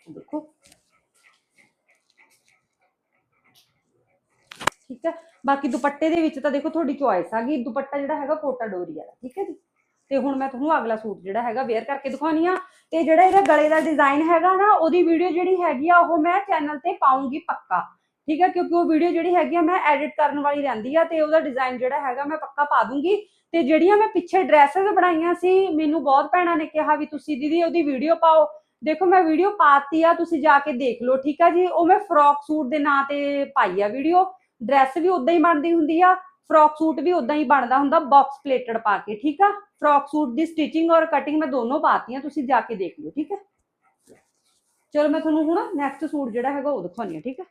ਦੇਖੋ ਠੀਕ ਹੈ ਬਾਕੀ ਦੁਪੱਟੇ ਦੇ ਵਿੱਚ ਤਾਂ ਦੇਖੋ ਤੁਹਾਡੀ ਚੁਆਇਸ ਆ ਗਈ। ਦੁਪੱਟਾ ਜਿਹੜਾ ਹੈਗਾ ਕੋਟਾ ਡੋਰੀ ਵਾਲਾ, ਠੀਕ ਹੈ ਜੀ? ਤੇ ਹੁਣ ਮੈਂ ਤੁਹਾਨੂੰ ਅਗਲਾ ਸੂਟ ਜਿਹੜਾ ਹੈਗਾ ਵੇਅਰ ਕਰਕੇ ਦਿਖਾਉਣੀ ਆ। ਤੇ ਜਿਹੜਾ ਇਹਦਾ ਗਲੇ ਦਾ ਡਿਜ਼ਾਈਨ ਹੈਗਾ ਨਾ, ਉਹਦੀ ਵੀਡੀਓ ਜਿਹੜੀ ਹੈਗੀ ਆ, ਉਹ ਮੈਂ ਚੈਨਲ ਤੇ ਪਾਉਂਗੀ ਪੱਕਾ। ਠੀਕ ਹੈ? ਕਿਉਂਕਿ ਉਹ ਵੀਡੀਓ ਜਿਹੜੀ ਹੈਗੀ ਆ, ਮੈਂ ਐਡਿਟ ਕਰਨ ਵਾਲੀ ਰਹਿੰਦੀ ਆ ਤੇ ਉਹਦਾ ਡਿਜ਼ਾਈਨ ਜਿਹੜਾ ਹੈਗਾ ਮੈਂ ਪੱਕਾ ਪਾ ਦੂੰਗੀ। ਤੇ ਜਿਹੜੀਆਂ ਮੈਂ ਪਿੱਛੇ ਡਰੈਸਸ ਬਣਾਈਆਂ ਸੀ, ਮੈਨੂੰ ਬਹੁਤ ਭੈਣਾਂ ਨੇ ਕਿਹਾ ਵੀ ਤੁਸੀਂ ਦੀਦੀ ਉਹਦੀ ਵੀਡੀਓ ਪਾਓ। ਦੇਖੋ ਮੈਂ ਵੀਡੀਓ ਪਾਤੀ ਆ, ਤੁਸੀਂ ਜਾ ਕੇ ਦੇਖ ਲਓ, ਠੀਕ ਆ ਜੀ? ਉਹ ਮੈਂ ਫਰੋਕ ਸੂਟ ਦੇ ਨਾਂ ਤੇ ਪਾਈ ਆ ਵੀਡੀਓ ਡਰੈਸ ਵੀ ਉਦਾਂ ਹੀ ਬਣਦੀ ਹੁੰਦੀ ਆ ਫਰੋਕ ਸੂਟ ਵੀ ਉਦਾਂ ਹੀ ਬਣਦਾ ਹੁੰਦਾ ਬਾਕਸ ਪਲੇਟਡ ਪਾ ਕੇ, ਠੀਕ ਆ? ਫਰੋਕ ਸੂਟ ਦੀ ਸਟਿਚਿੰਗ ਔਰ ਕਟਿੰਗ ਮੈਂ ਦੋਨੋਂ ਆ ਤੁਸੀਂ ਜਾ ਕੇ ਦੇਖ ਲਿਓ, ਠੀਕ ਹੈ ਚਲੋ ਮੈਂ ਤੁਹਾਨੂੰ ਹੁਣ ਨੈਕਸਟ ਸੂਟ ਜਿਹੜਾ ਹੈਗਾ ਉਹ ਦਿਖਾਉਣੀ ਆ, ਠੀਕ ਹੈ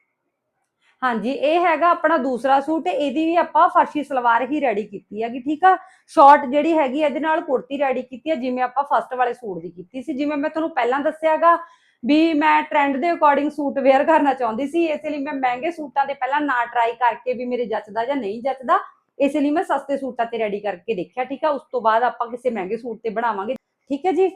ਹਾਂਜੀ, ਇਹ ਹੈਗਾ ਆਪਣਾ ਦੂਸਰਾ ਸੂਟ, ਇਹਦੀ ਵੀ ਆਪਾਂ ਫਰਸ਼ੀ ਸਲਵਾਰ ਹੀ ਰੈਡੀ ਕੀਤੀ ਹੈਗੀ, ਠੀਕ ਆ? ਸ਼ਾਰਟ ਜਿਹੜੀ ਹੈਗੀ ਇਹਦੇ ਨਾਲ ਕੁੜਤੀ ਰੈਡੀ ਕੀਤੀ ਹੈ ਜਿਵੇਂ ਆਪਾਂ ਫਸਟ ਵਾਲੇ ਸੂਟ ਦੀ ਕੀਤੀ ਸੀ। ਜਿਵੇਂ ਮੈਂ ਤੁਹਾਨੂੰ ਪਹਿਲਾਂ ਦੱਸਿਆਗਾ ਵੀ ਮੈਂ ਟ੍ਰੈਂਡ ਦੇ ਅਕੋਰਡਿੰਗ ਸੂਟ ਵੇਅਰ ਕਰਨਾ ਚਾਹੁੰਦੀ ਸੀ, ਇਸ ਲਈ ਮੈਂ ਮਹਿੰਗੇ ਸੂਟਾਂ ਦੇ ਪਹਿਲਾਂ ਨਾ ਟਰਾਈ ਕਰਕੇ ਵੀ ਮੇਰੇ ਜੱਚਦਾ ਜਾਂ ਨਹੀਂ ਜੱਚਦਾ, ਇਸ ਲਈ ਮੈਂ ਸਸਤੇ ਸੂਟਾਂ ਤੇ ਰੈਡੀ ਕਰਕੇ ਦੇਖਿਆ, ਠੀਕ ਆ? ਉਸ ਤੋਂ ਬਾਅਦ ਆਪਾਂ ਕਿਸੇ ਮਹਿੰਗੇ ਸੂਟ ਤੇ ਬਣਾਵਾਂਗੇ, ਠੀਕ ਹੈ ਜੀ?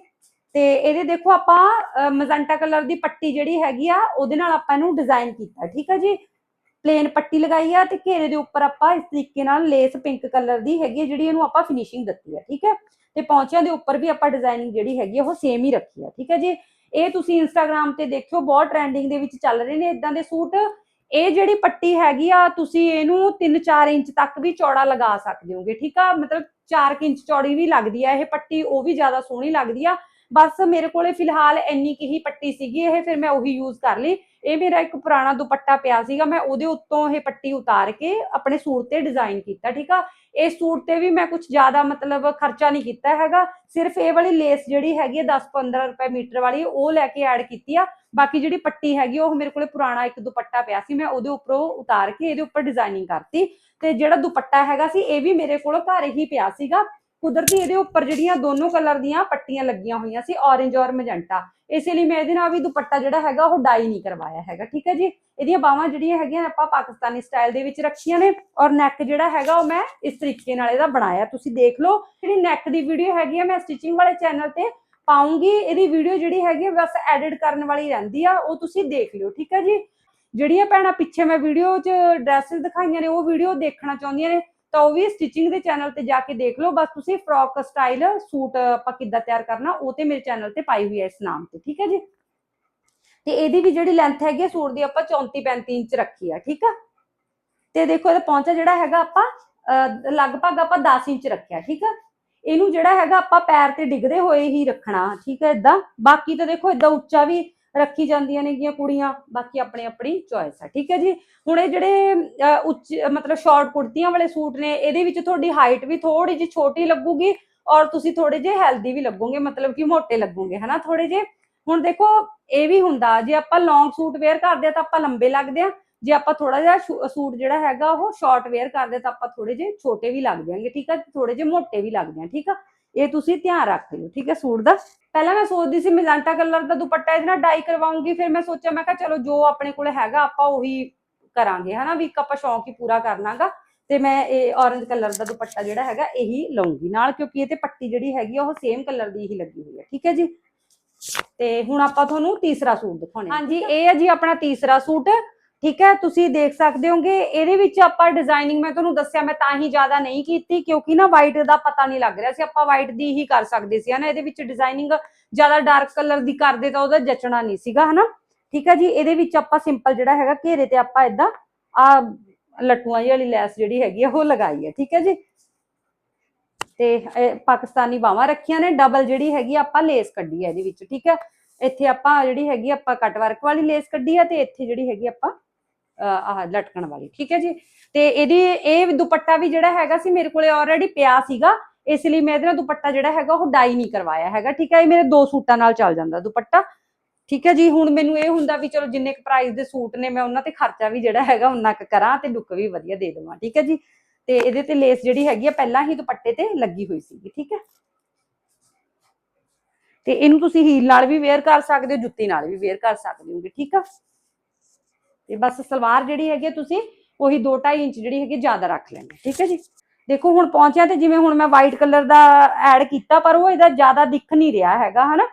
ਤੇ ਇਹਦੇ ਦੇਖੋ ਆਪਾਂ ਮਜ਼ੰਟਾ ਕਲਰ ਦੀ ਪੱਟੀ ਜਿਹੜੀ ਹੈਗੀ ਆ, ਉਹਦੇ ਨਾਲ ਆਪਾਂ ਇਹਨੂੰ ਡਿਜ਼ਾਈਨ ਕੀਤਾ, ਠੀਕ ਹੈ ਜੀ? ਪਲੇਨ ਪੱਟੀ ਲਗਾਈ ਆ ਤੇ ਘੇਰੇ ਦੇ ਉੱਪਰ ਆਪਾਂ ਇਸ ਤਰੀਕੇ ਨਾਲ ਲੇਸ ਪਿੰਕ ਕਲਰ ਦੀ ਹੈਗੀ ਆ, ਜਿਹੜੀ ਇਹਨੂੰ ਆਪਾਂ ਫਿਨਿਸ਼ਿੰਗ ਦਿੱਤੀ ਹੈ ਠੀਕ ਹੈ? ਤੇ ਪੌਂਚਿਆਂ ਦੇ ਉੱਪਰ ਵੀ ਆਪਾਂ ਡਿਜ਼ਾਈਨਿੰਗ ਜਿਹੜੀ ਹੈਗੀ ਉਹ ਸੇਮ ਹੀ ਰੱਖੀ ਆ, ਠੀਕ ਹੈ ਜੀ? ਇਹ ਤੁਸੀਂ ਇੰਸਟਾਗ੍ਰam ਤੇ ਦੇਖਿਓ, ਬਹੁਤ ਟ੍ਰੈਂਡਿੰਗ ਦੇ ਵਿੱਚ ਚੱਲ ਰਹੇ ਨੇ ਇਦਾਂ ਦੇ ਸੂਟ। ਇਹ ਜਿਹੜੀ ਪੱਟੀ ਹੈਗੀ ਆ, ਤੁਸੀਂ ਇਹਨੂੰ 3-4 ਇੰਚ ਤੱਕ ਵੀ ਚੌੜਾ ਲਗਾ ਸਕਦੇ ਹੋਗੇ, ਠੀਕ ਆ? ਮਤਲਬ 4 ਇੰਚ ਚੌੜੀ ਵੀ ਲੱਗਦੀ ਆ ਇਹ ਪੱਟੀ, ਉਹ ਵੀ ਜ਼ਿਆਦਾ ਸੋਹਣੀ ਲੱਗਦੀ ਆ। ਬਸ ਮੇਰੇ ਕੋਲੇ ਫਿਲਹਾਲ ਇੰਨੀ ਕੀ ਹੀ ਪੱਟੀ ਸੀਗੀ ਇਹ, ਫਿਰ ਮੈਂ ਉਹੀ ਯੂਜ਼ ਕਰ ਲਈ। ਇਹ ਮੇਰਾ ਇੱਕ ਪੁਰਾਣਾ ਦੁਪੱਟਾ ਪਿਆ ਸੀਗਾ, ਮੈਂ ਉਹਦੇ ਉੱਤੋਂ ਇਹ ਪੱਟੀ ਉਤਾਰ ਕੇ ਆਪਣੇ ਸੂਟ ਤੇ ਡਿਜ਼ਾਈਨ ਕੀਤਾ, ਠੀਕ ਆ? ਇਸ ਸੂਟ ਤੇ ਵੀ ਮੈਂ ਕੁਝ ਜ਼ਿਆਦਾ ਮਤਲਬ ਖਰਚਾ ਨਹੀਂ ਕੀਤਾ ਹੈਗਾ, ਸਿਰਫ ਇਹ ਵਾਲੀ ਲੇਸ ਜਿਹੜੀ ਹੈਗੀ ਹੈ 10-15 ਰੁਪਏ ਮੀਟਰ ਵਾਲੀ, ਉਹ ਲੈ ਕੇ ਐਡ ਕੀਤੀ ਆ, ਬਾਕੀ ਜਿਹੜੀ ਪੱਟੀ ਹੈਗੀ ਉਹ ਮੇਰੇ ਕੋਲੇ ਪੁਰਾਣਾ ਇੱਕ ਦੁਪੱਟਾ ਪਿਆ ਸੀ, ਮੈਂ ਉਹਦੇ ਉੱਪਰੋਂ ਉਤਾਰ ਕੇ ਇਹਦੇ ਉੱਪਰ ਡਿਜ਼ਾਈਨਿੰਗ ਕਰਤੀ, ਤੇ ਜਿਹੜਾ ਦੁਪੱਟਾ ਹੈਗਾ ਸੀ, ਇਹ ਵੀ ਮੇਰੇ ਕੋਲ ਘਰ ਹੀ ਪਿਆ ਸੀਗਾ ਕੁਦਰਤੀ ਇਹਦੇ ਉੱਪਰ ਜਿਹੜੀਆਂ ਦੋਨੋਂ ਕਲਰ ਦੀਆਂ ਪੱਟੀਆਂ ਲੱਗੀਆਂ ਹੋਈਆਂ ਸੀ ਔਰੇਂਜ ਔਰ ਮੈਜੈਂਟਾ ਇਸੇ ਲਈ ਮੈਂ ਇਹਦੇ ਨਾਲ ਵੀ ਦੁਪੱਟਾ ਜਿਹੜਾ ਹੈਗਾ ਉਹ ਡਾਈ ਨਹੀਂ ਕਰਵਾਇਆ ਹੈਗਾ, ਠੀਕ ਹੈ ਜੀ? ਇਹਦੀਆਂ ਬਾਹਾਂ ਜਿਹੜੀਆਂ ਹੈਗੀਆਂ ਆਪਾਂ ਪਾਕਿਸਤਾਨੀ ਸਟਾਈਲ ਦੇ ਵਿੱਚ ਰੱਖੀਆਂ ਨੇ ਔਰ ਨੈਕ ਜਿਹੜਾ ਹੈਗਾ ਉਹ ਮੈਂ ਇਸ ਤਰੀਕੇ ਨਾਲ ਇਹਦਾ ਬਣਾਇਆ। ਤੁਸੀਂ ਦੇਖ ਲਓ, ਜਿਹੜੀ ਨੈਕ ਦੀ ਵੀਡੀਓ ਹੈਗੀ ਆ, ਮੈਂ ਸਟਿਚਿੰਗ ਵਾਲੇ ਚੈਨਲ ਤੇ ਪਾਉਂਗੀ। ਇਹਦੀ ਵੀਡੀਓ ਜਿਹੜੀ ਹੈਗੀ ਆ, ਬਸ ਐਡਿਟ ਕਰਨ ਵਾਲੀ ਰਹਿੰਦੀ ਆ, ਉਹ ਤੁਸੀਂ ਦੇਖ ਲਿਓ, ਠੀਕ ਹੈ ਜੀ? ਜਿਹੜੀਆਂ ਭੈਣਾਂ ਪਿੱਛੇ ਮੈਂ ਵੀਡੀਓ 'ਚ ਡਰੈਸਸ ਦਿਖਾਈਆਂ ਨੇ, ਉਹ ਵੀਡੀਓ ਦੇਖਣਾ ਚਾਹੁੰਦੀਆਂ ਨੇ। ਤਾਂ ਉਹ ਵੀ ਸਟਿਚਿੰਗ ਦੇ ਚੈਨਲ ਤੇ ਜਾ ਕੇ ਦੇਖ ਲਓ। ਬਸ ਤੁਸੀਂ ਫਰੋਕ ਸਟਾਈਲ ਸੂਟ ਆਪਾਂ ਕਿੱਦਾਂ ਤਿਆਰ ਕਰਨਾ ਉਹ ਤੇ ਮੇਰੇ ਚੈਨਲ ਤੇ ਪਾਈ ਹੋਈ ਹੈ ਇਸ ਨਾਮ ਤੇ ਠੀਕ ਹੈ ਜੀ? ਤੇ ਇਹਦੀ ਵੀ ਜਿਹੜੀ ਲੈਂਥ ਹੈਗੀ ਆ ਸੂਟ ਦੀ ਆਪਾਂ 34 35 ਇੰਚ ਰੱਖੀ ਆ ਠੀਕ ਆ? ਤੇ ਦੇਖੋ ਇਹਦਾ ਪਹੁੰਚਾ ਜਿਹੜਾ ਹੈਗਾ ਆਪਾਂ ਅਹ, ਲਗਭਗ ਆਪਾਂ 10 ਇੰਚ ਰੱਖਿਆ ਠੀਕ ਆ? ਇਹਨੂੰ ਜਿਹੜਾ ਹੈਗਾ ਆਪਾਂ ਪੈਰ ਤੇ ਡਿੱਗਦੇ ਹੋਏ ਹੀ ਰੱਖਣਾ ਠੀਕ ਹੈ ਇਦਾਂ ਬਾਕੀ ਤਾਂ ਦੇਖੋ ਇਦਾਂ ਉੱਚਾ ਵੀ ਰੱਖੀ ਜਾਂਦੀਆਂ ਨੇਗੀਆਂ ਕੁੜੀਆਂ, ਬਾਕੀ ਆਪਣੀ ਆਪਣੀ ਚੋਇਸ ਹੈ ਠੀਕ ਹੈ ਜੀ? ਹੁਣ ਇਹ ਜਿਹੜੇ ਉੱਚ, ਮਤਲਬ ਸ਼ਾਰਟ ਕੁੜਤੀਆਂ ਵਾਲੇ ਸੂਟ ਨੇ, ਇਹਦੇ ਵਿੱਚ ਤੁਹਾਡੀ ਹਾਈਟ ਵੀ ਥੋੜੀ ਜਿਹੀ ਛੋਟੀ ਲੱਗੂਗੀ ਔਰ ਤੁਸੀਂ ਥੋੜੇ ਜਿਹੇ ਹੈਲਦੀ ਵੀ ਲੱਗੋਗੇ, ਮਤਲਬ ਕਿ ਮੋਟੇ ਲੱਗੋਗੇ ਹਨਾ ਥੋੜੇ ਜਿਹੇ? ਹੁਣ ਦੇਖੋ, ਇਹ ਵੀ ਹੁੰਦਾ, ਜੇ ਆਪਾਂ ਲੌਂਗ ਸੂਟ ਵੇਅਰ ਕਰਦੇ ਆ ਤਾਂ ਆਪਾਂ ਲੰਬੇ ਲੱਗਦੇ ਆ ਜੇ ਆਪਾਂ ਥੋੜਾ ਜਿਹਾ ਸੂਟ ਜਿਹੜਾ ਹੈਗਾ ਉਹ ਸ਼ਾਰਟ ਵੇਅਰ ਕਰਦੇ ਆ ਤਾਂ ਆਪਾਂ ਥੋੜੇ ਜਿਹੇ ਛੋਟੇ ਵੀ ਲੱਗ ਜਾਣਗੇ ਠੀਕ ਆ ਥੋੜੇ ਜਿਹੇ ਮੋਟੇ ਵੀ ਲੱਗਦੇ ਆ ਠੀਕ ਆ? ਇਹ ਤੁਸੀਂ ਧਿਆਨ ਰੱਖ ਲਿਓ, ਠੀਕ ਹੈ ਸੂਟ ਦਾ? ਪਹਿਲਾਂ ਮੈਂ ਸੋਚਦੀ ਸੀ ਮਿਜ਼ਾਂਟਾ ਕਲਰ ਦਾ ਦੁਪੱਟਾ ਇਹਦੇ ਨਾਲ ਡਾਈ ਕਰਵਾਉਂਗੀ ਫਿਰ ਮੈਂ ਸੋਚਿਆ ਮੈਂ ਕਿਹਾ ਚਲੋ ਜੋ ਆਪਣੇ ਕੋਲ ਹੈਗਾ ਆਪਾਂ ਉਹੀ ਕਰਾਂਗੇ ਹਨਾ ਵੀ ਇੱਕ ਆਪਾਂ ਸ਼ੌਂਕ ਹੀ ਪੂਰਾ ਕਰਨਾਗਾ ਤੇ ਮੈਂ ਇਹ ਔਰੇਂਜ ਕਲਰ ਦਾ ਦੁਪੱਟਾ ਜਿਹੜਾ ਹੈਗਾ ਇਹੀ ਲਵਾਂਗੀ ਨਾਲ ਕਿਉਂਕਿ ਇਹ ਤੇ ਪੱਟੀ ਜਿਹੜੀ ਹੈਗੀ ਉਹ ਸੇਮ ਕਲਰ ਦੀ ਹੀ ਲੱਗੀ ਹੋਈ ਹੈ ਠੀਕ ਹੈ ਜੀ? ਤੇ ਹੁਣ ਆਪਾਂ ਤੁਹਾਨੂੰ ਤੀਸਰਾ ਸੂਟ ਦਿਖਾਉਣੇ ਹਾਂਜੀ ਇਹ ਹੈ ਜੀ ਆਪਣਾ ਤੀਸਰਾ ਸੂਟ ਠੀਕ ਹੈ, ਤੁਸੀਂ ਦੇਖ ਸਕਦੇ ਹੋਗੇ, ਇਹਦੇ ਵਿੱਚ ਆਪਾਂ ਡਿਜ਼ਾਈਨਿੰਗ ਮੈਂ ਤੁਹਾਨੂੰ ਦੱਸਿਆ, ਮੈਂ ਤਾਂ ਹੀ ਜ਼ਿਆਦਾ ਨਹੀਂ ਕੀਤੀ, ਕਿਉਂਕਿ ਨਾ ਵਾਈਟ ਦਾ ਪਤਾ ਨਹੀਂ ਲੱਗ ਰਿਹਾ ਸੀ, ਆਪਾਂ ਵਾਈਟ ਦੀ ਹੀ ਕਰ ਸਕਦੇ ਸੀ, ਹਨਾ, ਇਹਦੇ ਵਿੱਚ ਡਿਜ਼ਾਈਨਿੰਗ ਜ਼ਿਆਦਾ ਡਾਰਕ ਕਲਰ ਦੀ ਕਰਦੇ ਤਾਂ ਉਹਦਾ ਜਚਣਾ ਨਹੀਂ ਸੀਗਾ, ਹਨਾ, ਠੀਕ ਹੈ ਜੀ, ਇਹਦੇ ਵਿੱਚ ਆਪਾਂ ਸਿੰਪਲ ਜਿਹੜਾ ਹੈਗਾ, ਘੇਰੇ ਤੇ ਆਪਾਂ ਇਦਾਂ ਆ ਲੱਟੂਆਂ ਵਾਲੀ ਲੈਸ ਜਿਹੜੀ ਹੈਗੀ ਆ, ਉਹ ਲਗਾਈ ਹੈ, ਠੀਕ ਹੈ ਜੀ। ਤੇ ਪਾਕਿਸਤਾਨੀ ਬਾਹਾਂ ਰੱਖੀਆਂ ਨੇ ਡਬਲ ਜਿਹੜੀ ਹੈਗੀ ਆਪਾਂ ਲੇਸ ਕੱਢੀ ਹੈ ਇਹਦੇ ਵਿੱਚ, ਠੀਕ ਹੈ। ਇੱਥੇ ਆਪਾਂ ਜਿਹੜੀ ਹੈਗੀ ਆਪਾਂ ਕਟ ਵਰਕ ਵਾਲੀ ਲੇਸ ਕੱਢੀ ਆ, ਤੇ ਇੱਥੇ ਜਿਹੜੀ ਹੈਗੀ ਆਪਾਂ ਆਹ ਲਟਕਣ ਵਾਲੀ, ਠੀਕ ਹੈ ਜੀ? ਤੇ ਇਹਦੀ, ਇਹ ਦੁਪੱਟਾ ਵੀ ਜਿਹੜਾ ਹੈਗਾ ਸੀ ਮੇਰੇ ਕੋਲੇ ਆਲਰੇਡੀ ਪਿਆ ਸੀਗਾ, ਇਸ ਲਈ ਮੈਂ ਇਹਦੇ ਨਾਲ ਦੁਪੱਟਾ ਜਿਹੜਾ ਹੈਗਾ ਉਹ ਡਾਈ ਨਹੀਂ ਕਰਵਾਇਆ ਹੈਗਾ, ਠੀਕ ਹੈ? ਇਹ ਮੇਰੇ ਦੋ ਸੂਟਾਂ ਨਾਲ ਚੱਲ ਜਾਂਦਾ ਦੁਪੱਟਾ, ਠੀਕ ਹੈ ਜੀ? ਹੁਣ ਮੈਨੂੰ ਇਹ ਹੁੰਦਾ ਵੀ ਚਲੋ ਜਿੰਨੇ ਕੁ ਪ੍ਰਾਈਸ ਦੇ ਸੂਟ ਨੇ, ਮੈਂ ਉਹਨਾਂ ਤੇ ਖਰਚਾ ਵੀ ਜਿਹੜਾ ਹੈਗਾ ਉਨਾ ਕ ਕਰਾਂ ਤੇ ਲੁੱਕ ਵੀ ਵਧੀਆ ਦੇ ਦੇਵਾਂ, ਠੀਕ ਹੈ ਜੀ? ਤੇ ਇਹਦੇ ਤੇ ਲੇਸ ਜਿਹੜੀ ਹੈਗੀ ਆ, ਪਹਿਲਾਂ ਹੀ ਦੁਪੱਟੇ ਤੇ ਲੱਗੀ ਹੋਈ ਸੀਗੀ, ਠੀਕ ਹੈ? ਤੇ ਇਹਨੂੰ ਤੁਸੀਂ ਹੀਲ ਨਾਲ ਵੀ ਵੇਅਰ ਕਰ ਸਕਦੇ ਹੋ, ਜੁੱਤੀ ਨਾਲ ਵੀ ਵੇਅਰ ਕਰ ਸਕਦੇ ਹੋਗੇ, ਠੀਕ ਆ? ਤੇ ਬਸ ਸਲਵਾਰ ਜਿਹੜੀ ਹੈਗੀ ਆ ਤੁਸੀਂ ਉਹੀ 2.5 ਇੰਚ ਜਿਹੜੀ ਹੈਗੀ ਜ਼ਿਆਦਾ ਰੱਖ ਲੈਣੀ ਠੀਕ ਹੈ ਜੀ? ਦੇਖੋ ਹੁਣ ਪਹੁੰਚਿਆ ਤੇ ਜਿਵੇਂ ਹੁਣ ਮੈਂ ਵਾਈਟ ਕਲਰ ਦਾ ਐਡ ਕੀਤਾ, ਪਰ ਉਹ ਇਹਦਾ ਜ਼ਿਆਦਾ ਦਿਖ ਨਹੀਂ ਰਿਹਾ ਹੈਗਾ, ਹਨਾ?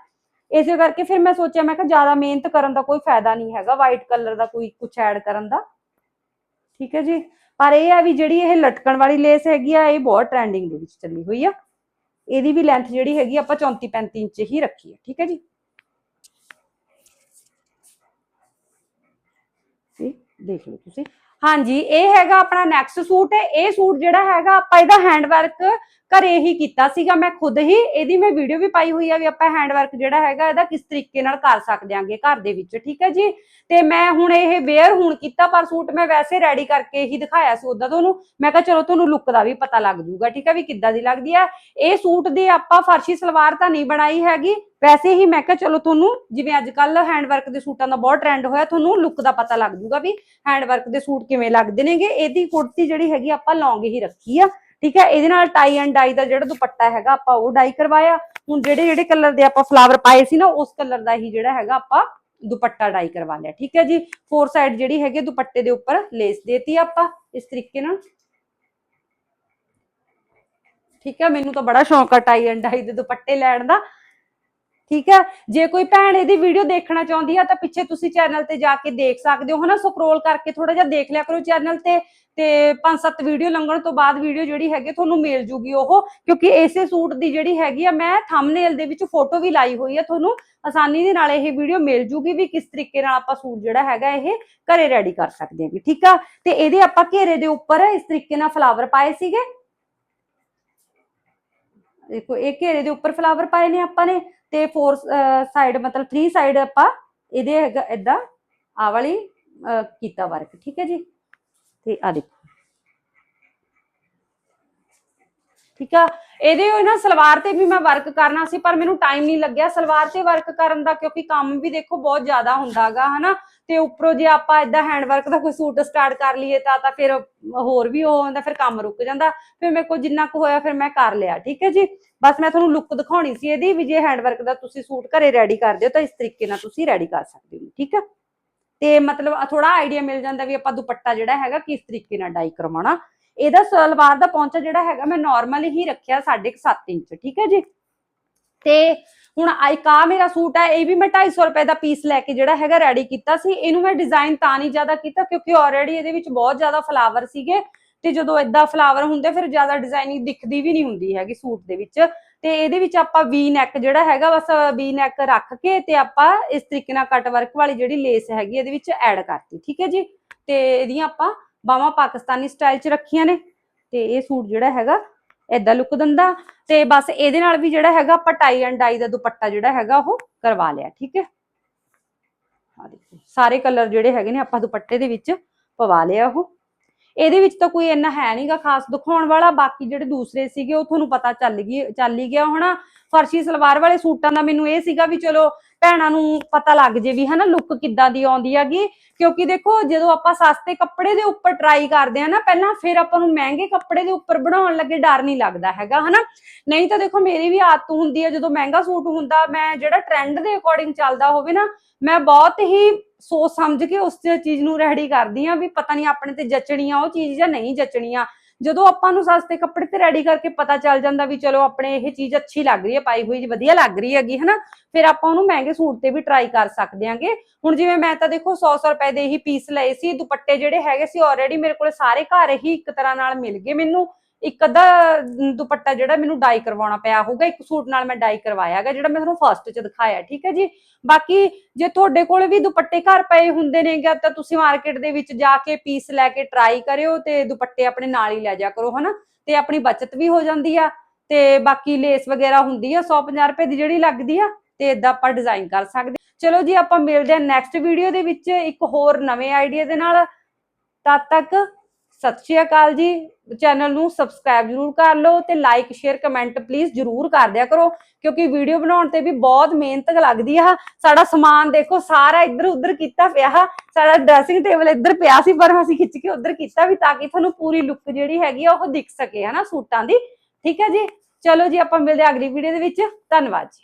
ਇਸੇ ਕਰਕੇ ਫਿਰ ਮੈਂ ਸੋਚਿਆ, ਮੈਂ ਕਿਹਾ ਜ਼ਿਆਦਾ ਮਿਹਨਤ ਕਰਨ ਦਾ ਕੋਈ ਫਾਇਦਾ ਨਹੀਂ ਹੈਗਾ ਵਾਈਟ ਕਲਰ ਦਾ ਕੋਈ ਕੁਝ ਐਡ ਕਰਨ ਦਾ। ਠੀਕ ਹੈ ਜੀ? ਪਰ ਇਹ ਆ ਵੀ ਜਿਹੜੀ ਇਹ ਲਟਕਣ ਵਾਲੀ ਲੇਸ ਹੈਗੀ ਆ, ਇਹ ਬਹੁਤ ਟ੍ਰੈਂਡਿੰਗ ਦੇ ਵਿੱਚ ਚੱਲੀ ਹੋਈ ਆ। ਇਹਦੀ ਵੀ ਲੈਂਥ ਜਿਹੜੀ ਹੈਗੀ ਆਪਾਂ 34 35 ਇੰਚ ਹੀ ਰੱਖੀ ਹੈ ਠੀਕ ਹੈ ਜੀ ਇਹ ਦੇਖ ਲਓ ਤੁਸੀਂ। ਹਾਂਜੀ, ਇਹ ਹੈਗਾ ਆਪਣਾ ਨੈਕਸਟ ਸੂਟ। ਹੈ ਇਹ ਸੂਟ ਜਿਹੜਾ ਹੈਗਾ, ਆਪਾਂ ਇਹਦਾ ਹੈਂਡ ਵਰਕ ਘਰੇ ਹੀ ਕੀਤਾ ਸੀਗਾ। ਮੈਂ ਖੁਦ ਹੀ, ਇਹਦੀ ਮੈਂ ਵੀਡੀਓ ਵੀ ਪਾਈ ਹੋਈ ਆ ਵੀ ਆਪਾਂ ਹੈਂਡ ਵਰਕ ਜਿਹੜਾ ਹੈਗਾ, ਇਹਦਾ ਕਿਸ ਤਰੀਕੇ ਨਾਲ ਕਰ ਸਕਦੇ ਆਂਗੇ ਘਰ ਦੇ ਵਿੱਚ, ਠੀਕ ਹੈ ਜੀ? ਤੇ ਮੈਂ ਹੁਣ ਇਹ ਵੇਅਰ ਹੁਣ ਕੀਤਾ, ਪਰ ਸੂਟ ਮੈਂ ਵੈਸੇ ਰੈਡੀ ਕਰਕੇ ਹੀ ਦਿਖਾਇਆ ਸੀ ਉਦਾਂ ਤੁਹਾਨੂੰ। ਮੈਂ ਕਿਹਾ ਚਲੋ ਤੁਹਾਨੂੰ ਲੁੱਕ ਦਾ ਵੀ ਪਤਾ ਲੱਗ ਜੂਗਾ, ਠੀਕ ਹੈ ਵੀ ਕਿੱਦਾਂ ਦੀ ਲੱਗਦੀ ਹੈ। ਇਹ ਸੂਟ ਦੀ ਆਪਾਂ ਫਰਸ਼ੀ ਸਲਵਾਰ ਤਾਂ ਨਹੀਂ ਬਣਾਈ ਹੈਗੀ। ਵੈਸੇ ਹੀ ਮੈਂ ਕਿਹਾ ਚਲੋ ਤੁਹਾਨੂੰ, ਜਿਵੇਂ ਅੱਜ ਕੱਲ ਹੈਂਡ ਦੇ ਸੂਟਾਂ ਦਾ ਬਹੁਤ ਟ੍ਰੈਂਡ ਹੋਇਆ, ਤੁਹਾਨੂੰ ਲੁੱਕ ਦਾ ਪਤਾ ਲੱਗ ਜੂਗਾ ਵੀ ਹੈਂਡ ਦੇ ਸੂਟ ਕਿਵੇਂ ਲੱਗਦੇ ਨੇਗੇ। ਇਹਦੀ ਕੁੜਤੀ ਜਿਹੜੀ ਹੈਗੀ ਆਪਾਂ ਲੌਂਗ ਹੀ ਰੱਖੀ ਆ, ਠੀਕ ਹੈ ਇਹਦੇ ਨਾਲ ਟਾਈ ਐਂਡ ਡਾਈ ਦਾ ਜਿਹੜਾ ਦੁਪੱਟਾ ਹੈਗਾ, ਆਪਾਂ ਉਹ ਡਾਈ ਕਰਵਾਇਆ। ਹੁਣ ਜਿਹੜੇ ਜਿਹੜੇ ਕਲਰ ਦੇ ਆਪਾਂ ਫਲਾਵਰ ਪਾਏ ਸੀ ਨਾ, ਉਸ ਕਲਰ ਦਾ ਹੀ ਜਿਹੜਾ ਹੈਗਾ ਆਪਾਂ ਦੁਪੱਟਾ ਡਾਈ ਕਰਵਾ ਲਿਆ, ਠੀਕ ਹੈ ਜੀ? ਫੋਰ ਸਾਈਡ ਜਿਹੜੀ ਹੈਗੀ ਦੁਪੱਟੇ ਦੇ ਉੱਪਰ ਲੇਸ ਦੇਤੀ ਆਪਾਂ, ਇਸ ਤਰੀਕੇ ਨਾਲ। ਠੀਕ ਹੈ ਮੈਨੂੰ ਤਾਂ ਬੜਾ ਸ਼ੌਂਕ ਆ ਟਾਈ ਐਂਡ ਡਾਈ ਦੇ ਦੁਪੱਟੇ ਲੈਣ ਦਾ। ਠੀਕ ਹੈ? ਜੇ ਕੋਈ ਭੈਣ ਇਹਦੀ ਵੀਡੀਓ ਦੇਖਣਾ ਚਾਹੁੰਦੀ ਆ, ਤਾਂ ਪਿੱਛੇ ਤੁਸੀਂ ਚੈਨਲ ਤੇ ਜਾ ਕੇ ਦੇਖ ਸਕਦੇ ਹੋ। ਹਨਾ? ਸਕਰੋਲ ਕਰਕੇ ਥੋੜਾ ਜਿਹਾ ਦੇਖ ਲਿਆ ਕਰੋ ਚੈਨਲ ਤੇ। ਤੇ ਪੰਜ ਸੱਤ ਵੀਡੀਓ ਲੰਘਣ ਤੋਂ ਬਾਅਦ ਵੀਡੀਓ ਜਿਹੜੀ ਹੈਗੀ ਤੁਹਾਨੂੰ ਮਿਲ ਜੂਗੀ ਉਹ। ਕਿਉਂਕਿ ਇਸੇ ਸੂਟ ਦੀ ਜਿਹੜੀ ਹੈਗੀ ਆ, ਮੈਂ ਥੰਬਨੇਲ ਦੇ ਵਿੱਚ ਫੋਟੋ ਵੀ ਲਾਈ ਹੋਈ ਆ ਤੁਹਾਨੂੰ। ਆਸਾਨੀ ਦੇ ਨਾਲ ਇਹ ਵੀਡੀਓ ਮਿਲ ਜੂਗੀ ਵੀ ਕਿਸ ਤਰੀਕੇ ਨਾਲ ਆਪਾਂ ਸੂਟ ਜਿਹੜਾ ਹੈਗਾ ਇਹ ਘਰੇ ਰੈਡੀ ਕਰ ਸਕਦੇ ਹਾਂ ਠੀਕ ਆ? ਤੇ ਇਹਦੇ ਆਪਾਂ ਘੇਰੇ ਦੇ ਉੱਪਰ ਇਸ ਤਰੀਕੇ ਨਾਲ ਫਲਾਵਰ ਪਾਏ ਸੀਗੇ। ਦੇਖੋ ਇਹ ਘੇਰੇ ਦੇ ਉੱਪਰ ਫਲਾਵਰ ਪਾਏ ਨੇ ਆਪਾਂ ਨੇ ਤੇ ਫੋਰ ਸਾਈਡ ਮਤਲਬ 3 ਸਾਈਡ ਆਪਾਂ ਇਹਦੇ ਹੈਗਾ ਇਦਾਂ ਆ ਵਾਲੀ ਅਹ, ਕੀਤਾ ਵਰਕ ਠੀਕ ਹੈ ਜੀ? ਤੇ ਆ ਦੇਖੋ। ਠੀਕ ਆ? ਇਹਦੇ ਉਹ ਨਾ ਸਲਵਾਰ ਤੇ ਵੀ ਮੈਂ ਵਰਕ ਕਰਨਾ ਸੀ, ਪਰ ਮੈਨੂੰ ਟਾਈਮ ਨਹੀਂ ਲੱਗਿਆ। ਸਲਵਾਰ ਤੇ ਵਰਕ ਕਰਨ ਦਾ, ਕਿਉਂਕਿ ਕੰਮ ਵੀ ਦੇਖੋ ਬਹੁਤ ਜ਼ਿਆਦਾ ਹੁੰਦਾਗਾ, ਹਨਾ? ਤੇ ਉੱਪਰੋਂ ਜੇ ਆਪਾਂ ਇਦਾਂ ਹੈਂਡ ਵਰਕ ਦਾ ਕੋਈ ਸੂਟ ਸਟਾਰਟ ਕਰ ਲਈਏ ਤਾਂ ਤਾਂ ਫਿਰ ਹੋਰ ਵੀ ਉਹ ਹੁੰਦਾ, ਫਿਰ ਕੰਮ ਰੁਕ ਜਾਂਦਾ। ਫਿਰ ਮੇਰੇ ਕੋਲ ਜਿੰਨਾ ਕੁ ਹੋਇਆ, ਫਿਰ ਮੈਂ ਕਰ ਲਿਆ, ਠੀਕ ਹੈ ਜੀ? ਬਸ ਮੈਂ ਤੁਹਾਨੂੰ ਲੁੱਕ ਦਿਖਾਉਣੀ ਸੀ ਇਹਦੀ ਵੀ ਜੇ ਹੈਂਡ ਵਰਕ ਦਾ ਤੁਸੀਂ ਸੂਟ ਘਰੇ ਰੈਡੀ ਕਰਦੇ ਹੋ ਤਾਂ ਇਸ ਤਰੀਕੇ ਨਾਲ ਤੁਸੀਂ ਰੈਡੀ ਕਰ ਸਕਦੇ ਹੋ, ਠੀਕ ਹੈ ਤੇ ਮਤਲਬ ਥੋੜਾ ਆਈਡੀਆ ਮਿਲ ਜਾਂਦਾ ਵੀ ਆਪਾਂ ਦੁਪੱਟਾ ਜਿਹੜਾ ਹੈਗਾ, ਕਿਸ ਤਰੀਕੇ ਨਾਲ ਡਾਈ ਕਰਵਾਉਣਾ। ਇਹਦਾ ਸਲਵਾਰ ਦਾ ਪਹੁੰਚਾ ਜਿਹੜਾ ਹੈਗਾ ਮੈਂ ਨਾਰਮਲ ਹੀ ਰੱਖਿਆ 7.5 ਇੰਚ, ਠੀਕ ਹੈ ਜੀ? ਤੇ ਹੁਣ ਇੱਕ ਆ ਮੇਰਾ ਸੂਟ ਹੈ, ਇਹ ਵੀ ਮੈਂ 250 ਰੁਪਏ ਦਾ ਪੀਸ ਲੈ ਕੇ ਜਿਹੜਾ ਹੈਗਾ ਰੈਡੀ ਕੀਤਾ ਸੀ। ਇਹਨੂੰ ਮੈਂ ਡਿਜ਼ਾਈਨ ਤਾਂ ਨਹੀਂ ਜ਼ਿਆਦਾ ਕੀਤਾ ਕਿਉਂਕਿ ਆਲਰੇਡੀ ਇਹਦੇ ਵਿੱਚ ਬਹੁਤ ਜ਼ਿਆਦਾ ਫਲਾਵਰ ਸੀਗੇ ਤੇ ਜਦੋਂ ਇਦਾਂ ਫਲਾਵਰ ਹੁੰਦੇ ਫਿਰ ਜ਼ਿਆਦਾ ਡਿਜ਼ਾਈਨਿੰਗ ਦਿਖਦੀ ਵੀ ਨਹੀਂ ਹੁੰਦੀ ਹੈਗੀ ਸੂਟ ਦੇ ਵਿੱਚ। ਤੇ ਇਹਦੇ ਵਿੱਚ ਆਪਾਂ ਵੀ ਨੈਕ ਜਿਹੜਾ ਹੈਗਾ ਬਸ ਵੀ ਨੈਕ ਰੱਖ ਕੇ ਤੇ ਆਪਾਂ ਇਸ ਤਰੀਕੇ ਨਾਲ ਕੱਟ ਵਰਕ ਵਾਲੀ ਜਿਹੜੀ ਲੇਸ ਹੈਗੀ ਇਹਦੇ ਵਿੱਚ ਐਡ ਕਰਤੀ, ਠੀਕ ਹੈ ਜੀ? ਤੇ ਇਹਦੀਆਂ ਆਪਾਂ ਬਾਹਾਂ ਪਾਕਿਸਤਾਨੀ ਸਟਾਈਲ 'ਚ ਰੱਖੀਆਂ ਨੇ। ਤੇ ਇਹ ਸੂਟ ਜਿਹੜਾ ਹੈਗਾ, ਏਦਾਂ ਲੁੱਕ ਦਿੰਦਾ। ਤੇ ਬਸ ਇਹਦੇ ਨਾਲ ਵੀ ਜਿਹੜਾ ਹੈਗਾ, ਆਪਾਂ ਟਾਈ ਐਂਡ ਡਾਈ ਦਾ ਦੁਪੱਟਾ ਜਿਹੜਾ ਹੈਗਾ, ਉਹ ਕਰਵਾ ਲਿਆ, ਠੀਕ ਹੈ? ਆ ਦੇਖੋ, ਸਾਰੇ ਕਲਰ ਜਿਹੜੇ ਹੈਗੇ ਨੇ, ਆਪਾਂ ਦੁਪੱਟੇ ਦੇ ਵਿੱਚ ਪਵਾ ਲਿਆ ਉਹ। ਇਹਦੇ ਵਿੱਚ ਤਾਂ ਕੋਈ ਇੰਨਾ ਹੈ ਨਹੀਂਗਾ ਖਾਸ ਦਿਖਾਉਣ ਵਾਲਾ, ਬਾਕੀ ਜਿਹੜੇ ਦੂਸਰੇ ਸੀਗੇ, ਉਹ ਤੁਹਾਨੂੰ ਪਤਾ ਚੱਲ ਗਈ, ਚੱਲ ਹੀ ਗਿਆ ਹੋਣਾ। ਫਰਸ਼ੀ ਸਲਵਾਰ ਵਾਲੇ ਸੂਟਾਂ ਦਾ ਮੈਨੂੰ ਇਹ ਸੀਗਾ ਵੀ ਚਲੋ ਭੈਣਾਂ ਨੂੰ ਪਤਾ ਲੱਗ ਜੇ ਵੀ ਹਨਾ ਲੁੱਕ ਕਿੱਦਾਂ ਦੀ ਆਉਂਦੀ ਹੈਗੀ। ਕਿਉਂਕਿ ਦੇਖੋ, ਜਦੋਂ ਆਪਾਂ ਸਸਤੇ ਕੱਪੜੇ ਦੇ ਉੱਪਰ ਟਰਾਈ ਕਰਦੇ ਆ ਨਾ, ਪਹਿਲਾਂ ਫਿਰ ਆਪਾਂ ਨੂੰ ਮਹਿੰਗੇ ਕੱਪੜੇ ਦੇ ਉੱਪਰ ਬਣਾਉਣ ਲੱਗੇ ਡਰ ਨਹੀਂ ਲੱਗਦਾ ਹੈਗਾ, ਹਨਾ। ਨਹੀਂ ਤਾਂ ਦੇਖੋ, ਮੇਰੀ ਵੀ ਆਦਤ ਹੁੰਦੀ ਹੈ, ਜਦੋਂ ਮਹਿੰਗਾ ਸੂਟ ਹੁੰਦਾ, ਮੈਂ ਜਿਹੜਾ ਟ੍ਰੈਂਡ ਦੇ ਅਕੋਰਡਿੰਗ ਚੱਲਦਾ ਹੋਵੇ ਨਾ, ਮੈਂ ਬਹੁਤ ਹੀ ਸੋਚ ਸਮਝ ਕੇ ਉਸ ਚੀਜ਼ ਨੂੰ ਰੈਡੀ ਕਰਦੀ ਆ ਵੀ ਪਤਾ ਨਹੀਂ ਆਪਣੇ ਤੇ ਜਚਣੀ ਆ ਉਹ ਚੀਜ਼ ਜਾਂ ਨਹੀਂ ਜਚਣੀ ਆ ਜਦੋਂ ਆਪਾਂ ਨੂੰ ਸਸਤੇ ਕੱਪੜੇ ਤੇ ਰੈਡੀ ਕਰਕੇ ਪਤਾ ਚੱਲ ਜਾਂਦਾ ਵੀ ਚਲੋ ਆਪਣੇ ਇਹ ਚੀਜ਼ ਅੱਛੀ ਲੱਗ ਰਹੀ ਹੈ, ਪਾਈ ਹੋਈ ਵਧੀਆ ਲੱਗ ਰਹੀ ਹੈਗੀ, ਹਨਾ? ਫਿਰ ਆਪਾਂ ਉਹਨੂੰ ਮਹਿੰਗੇ ਸੂਟ ਤੇ ਵੀ ਟਰਾਈ ਕਰ ਸਕਦੇ ਆਂਗੇ ਹੁਣ ਜਿਵੇਂ ਮੈਂ ਤਾਂ ਦੇਖੋ 100-100 ਰੁਪਏ ਦੇ ਹੀ ਪੀਸ ਲਏ ਸੀ, ਦੁਪੱਟੇ ਜਿਹੜੇ ਹੈਗੇ ਸੀ ਆਲਰੇਡੀ ਮੇਰੇ ਕੋਲ ਸਾਰੇ ਘਰ ਹੀ ਇੱਕ ਤਰ੍ਹਾਂ ਨਾਲ ਮਿਲ ਗਏ ਮੈਨੂੰ। ਇੱਕ ਅੱਧਾ ਦੁਪੱਟਾ ਜਿਹੜਾ ਮੈਨੂੰ ਡਾਈ ਕਰਵਾਉਣਾ ਪਿਆ ਹੋਊਗਾ, ਇੱਕ ਸੂਟ ਨਾਲ ਮੈਂ ਡਾਈ ਕਰਵਾਇਆ ਜਿਹੜਾ ਮੈਂ ਤੁਹਾਨੂੰ ਫਸਟ 'ਚ ਦਿਖਾਇਆ, ਠੀਕ ਹੈ ਜੀ? ਬਾਕੀ ਜੇ ਤੁਹਾਡੇ ਕੋਲ ਵੀ ਦੁਪੱਟੇ ਘਰ ਪਏ ਹੁੰਦੇ ਨੇਗੇ ਤਾਂ ਤੁਸੀਂ ਮਾਰਕੀਟ ਦੇ ਵਿੱਚ ਜਾ ਕੇ ਪੀਸ ਲੈ ਕੇ ਟਰਾਈ ਕਰਿਓ ਤੇ ਦੁਪੱਟੇ ਆਪਣੇ ਨਾਲ ਹੀ ਲੈ ਜਾ ਕਰੋ, ਹਨਾ? ਤੇ ਆਪਣੀ ਬਚਤ ਵੀ ਹੋ ਜਾਂਦੀ ਆ, ਤੇ ਬਾਕੀ ਲੇਸ ਵਗੈਰਾ ਹੁੰਦੀ ਆ 150 ਰੁਪਏ ਦੀ ਜਿਹੜੀ ਲੱਗਦੀ ਆ, ਤੇ ਇਦਾਂ ਆਪਾਂ ਡਿਜ਼ਾਈਨ ਕਰ ਸਕਦੇ ਚਲੋ ਜੀ, ਆਪਾਂ ਮਿਲਦੇ ਹਾਂ ਨੈਕਸਟ ਵੀਡੀਓ ਦੇ ਵਿੱਚ, ਇੱਕ ਹੋਰ ਨਵੇਂ ਆਈਡੀਆ ਦੇ ਨਾਲ। ਤਦ ਤੱਕ ਸਤਿ ਸ਼੍ਰੀ ਅਕਾਲ ਜੀ। ਚੈਨਲ ਨੂੰ ਸਬਸਕ੍ਰਾਈਬ ਜਰੂਰ ਕਰ ਲਓ ਤੇ ਲਾਈਕ ਸ਼ੇਅਰ ਕਮੈਂਟ ਪਲੀਜ਼ ਜਰੂਰ ਕਰ ਦਿਆ ਕਰੋ, ਕਿਉਂਕਿ ਵੀਡੀਓ ਬਣਾਉਣ ਤੇ ਵੀ ਬਹੁਤ ਮਿਹਨਤ ਲੱਗਦੀ ਆ। ਸਾਡਾ ਸਮਾਨ ਦੇਖੋ, ਸਾਰਾ ਇੱਧਰ ਉੱਧਰ ਕੀਤਾ ਪਿਆ ਸਾਡਾ ਡਰੈਸਿੰਗ ਟੇਬਲ ਇੱਧਰ ਪਿਆ ਸੀ, ਪਰ ਅਸੀਂ ਖਿੱਚ ਕੇ ਉੱਧਰ ਕੀਤਾ ਵੀ ਤਾਂ ਕਿ ਤੁਹਾਨੂੰ ਪੂਰੀ ਲੁੱਕ ਜਿਹੜੀ ਹੈਗੀ ਆ, ਉਹ ਦਿਖ ਸਕੇ ਹਨਾ ਸੂਟਾਂ ਦੀ। ਠੀਕ ਹੈ ਜੀ। ਚਲੋ ਜੀ, ਆਪਾਂ ਮਿਲਦੇ ਹਾਂ ਅਗਲੀ ਵੀਡੀਓ ਦੇ ਵਿੱਚ। ਧੰਨਵਾਦ ਜੀ।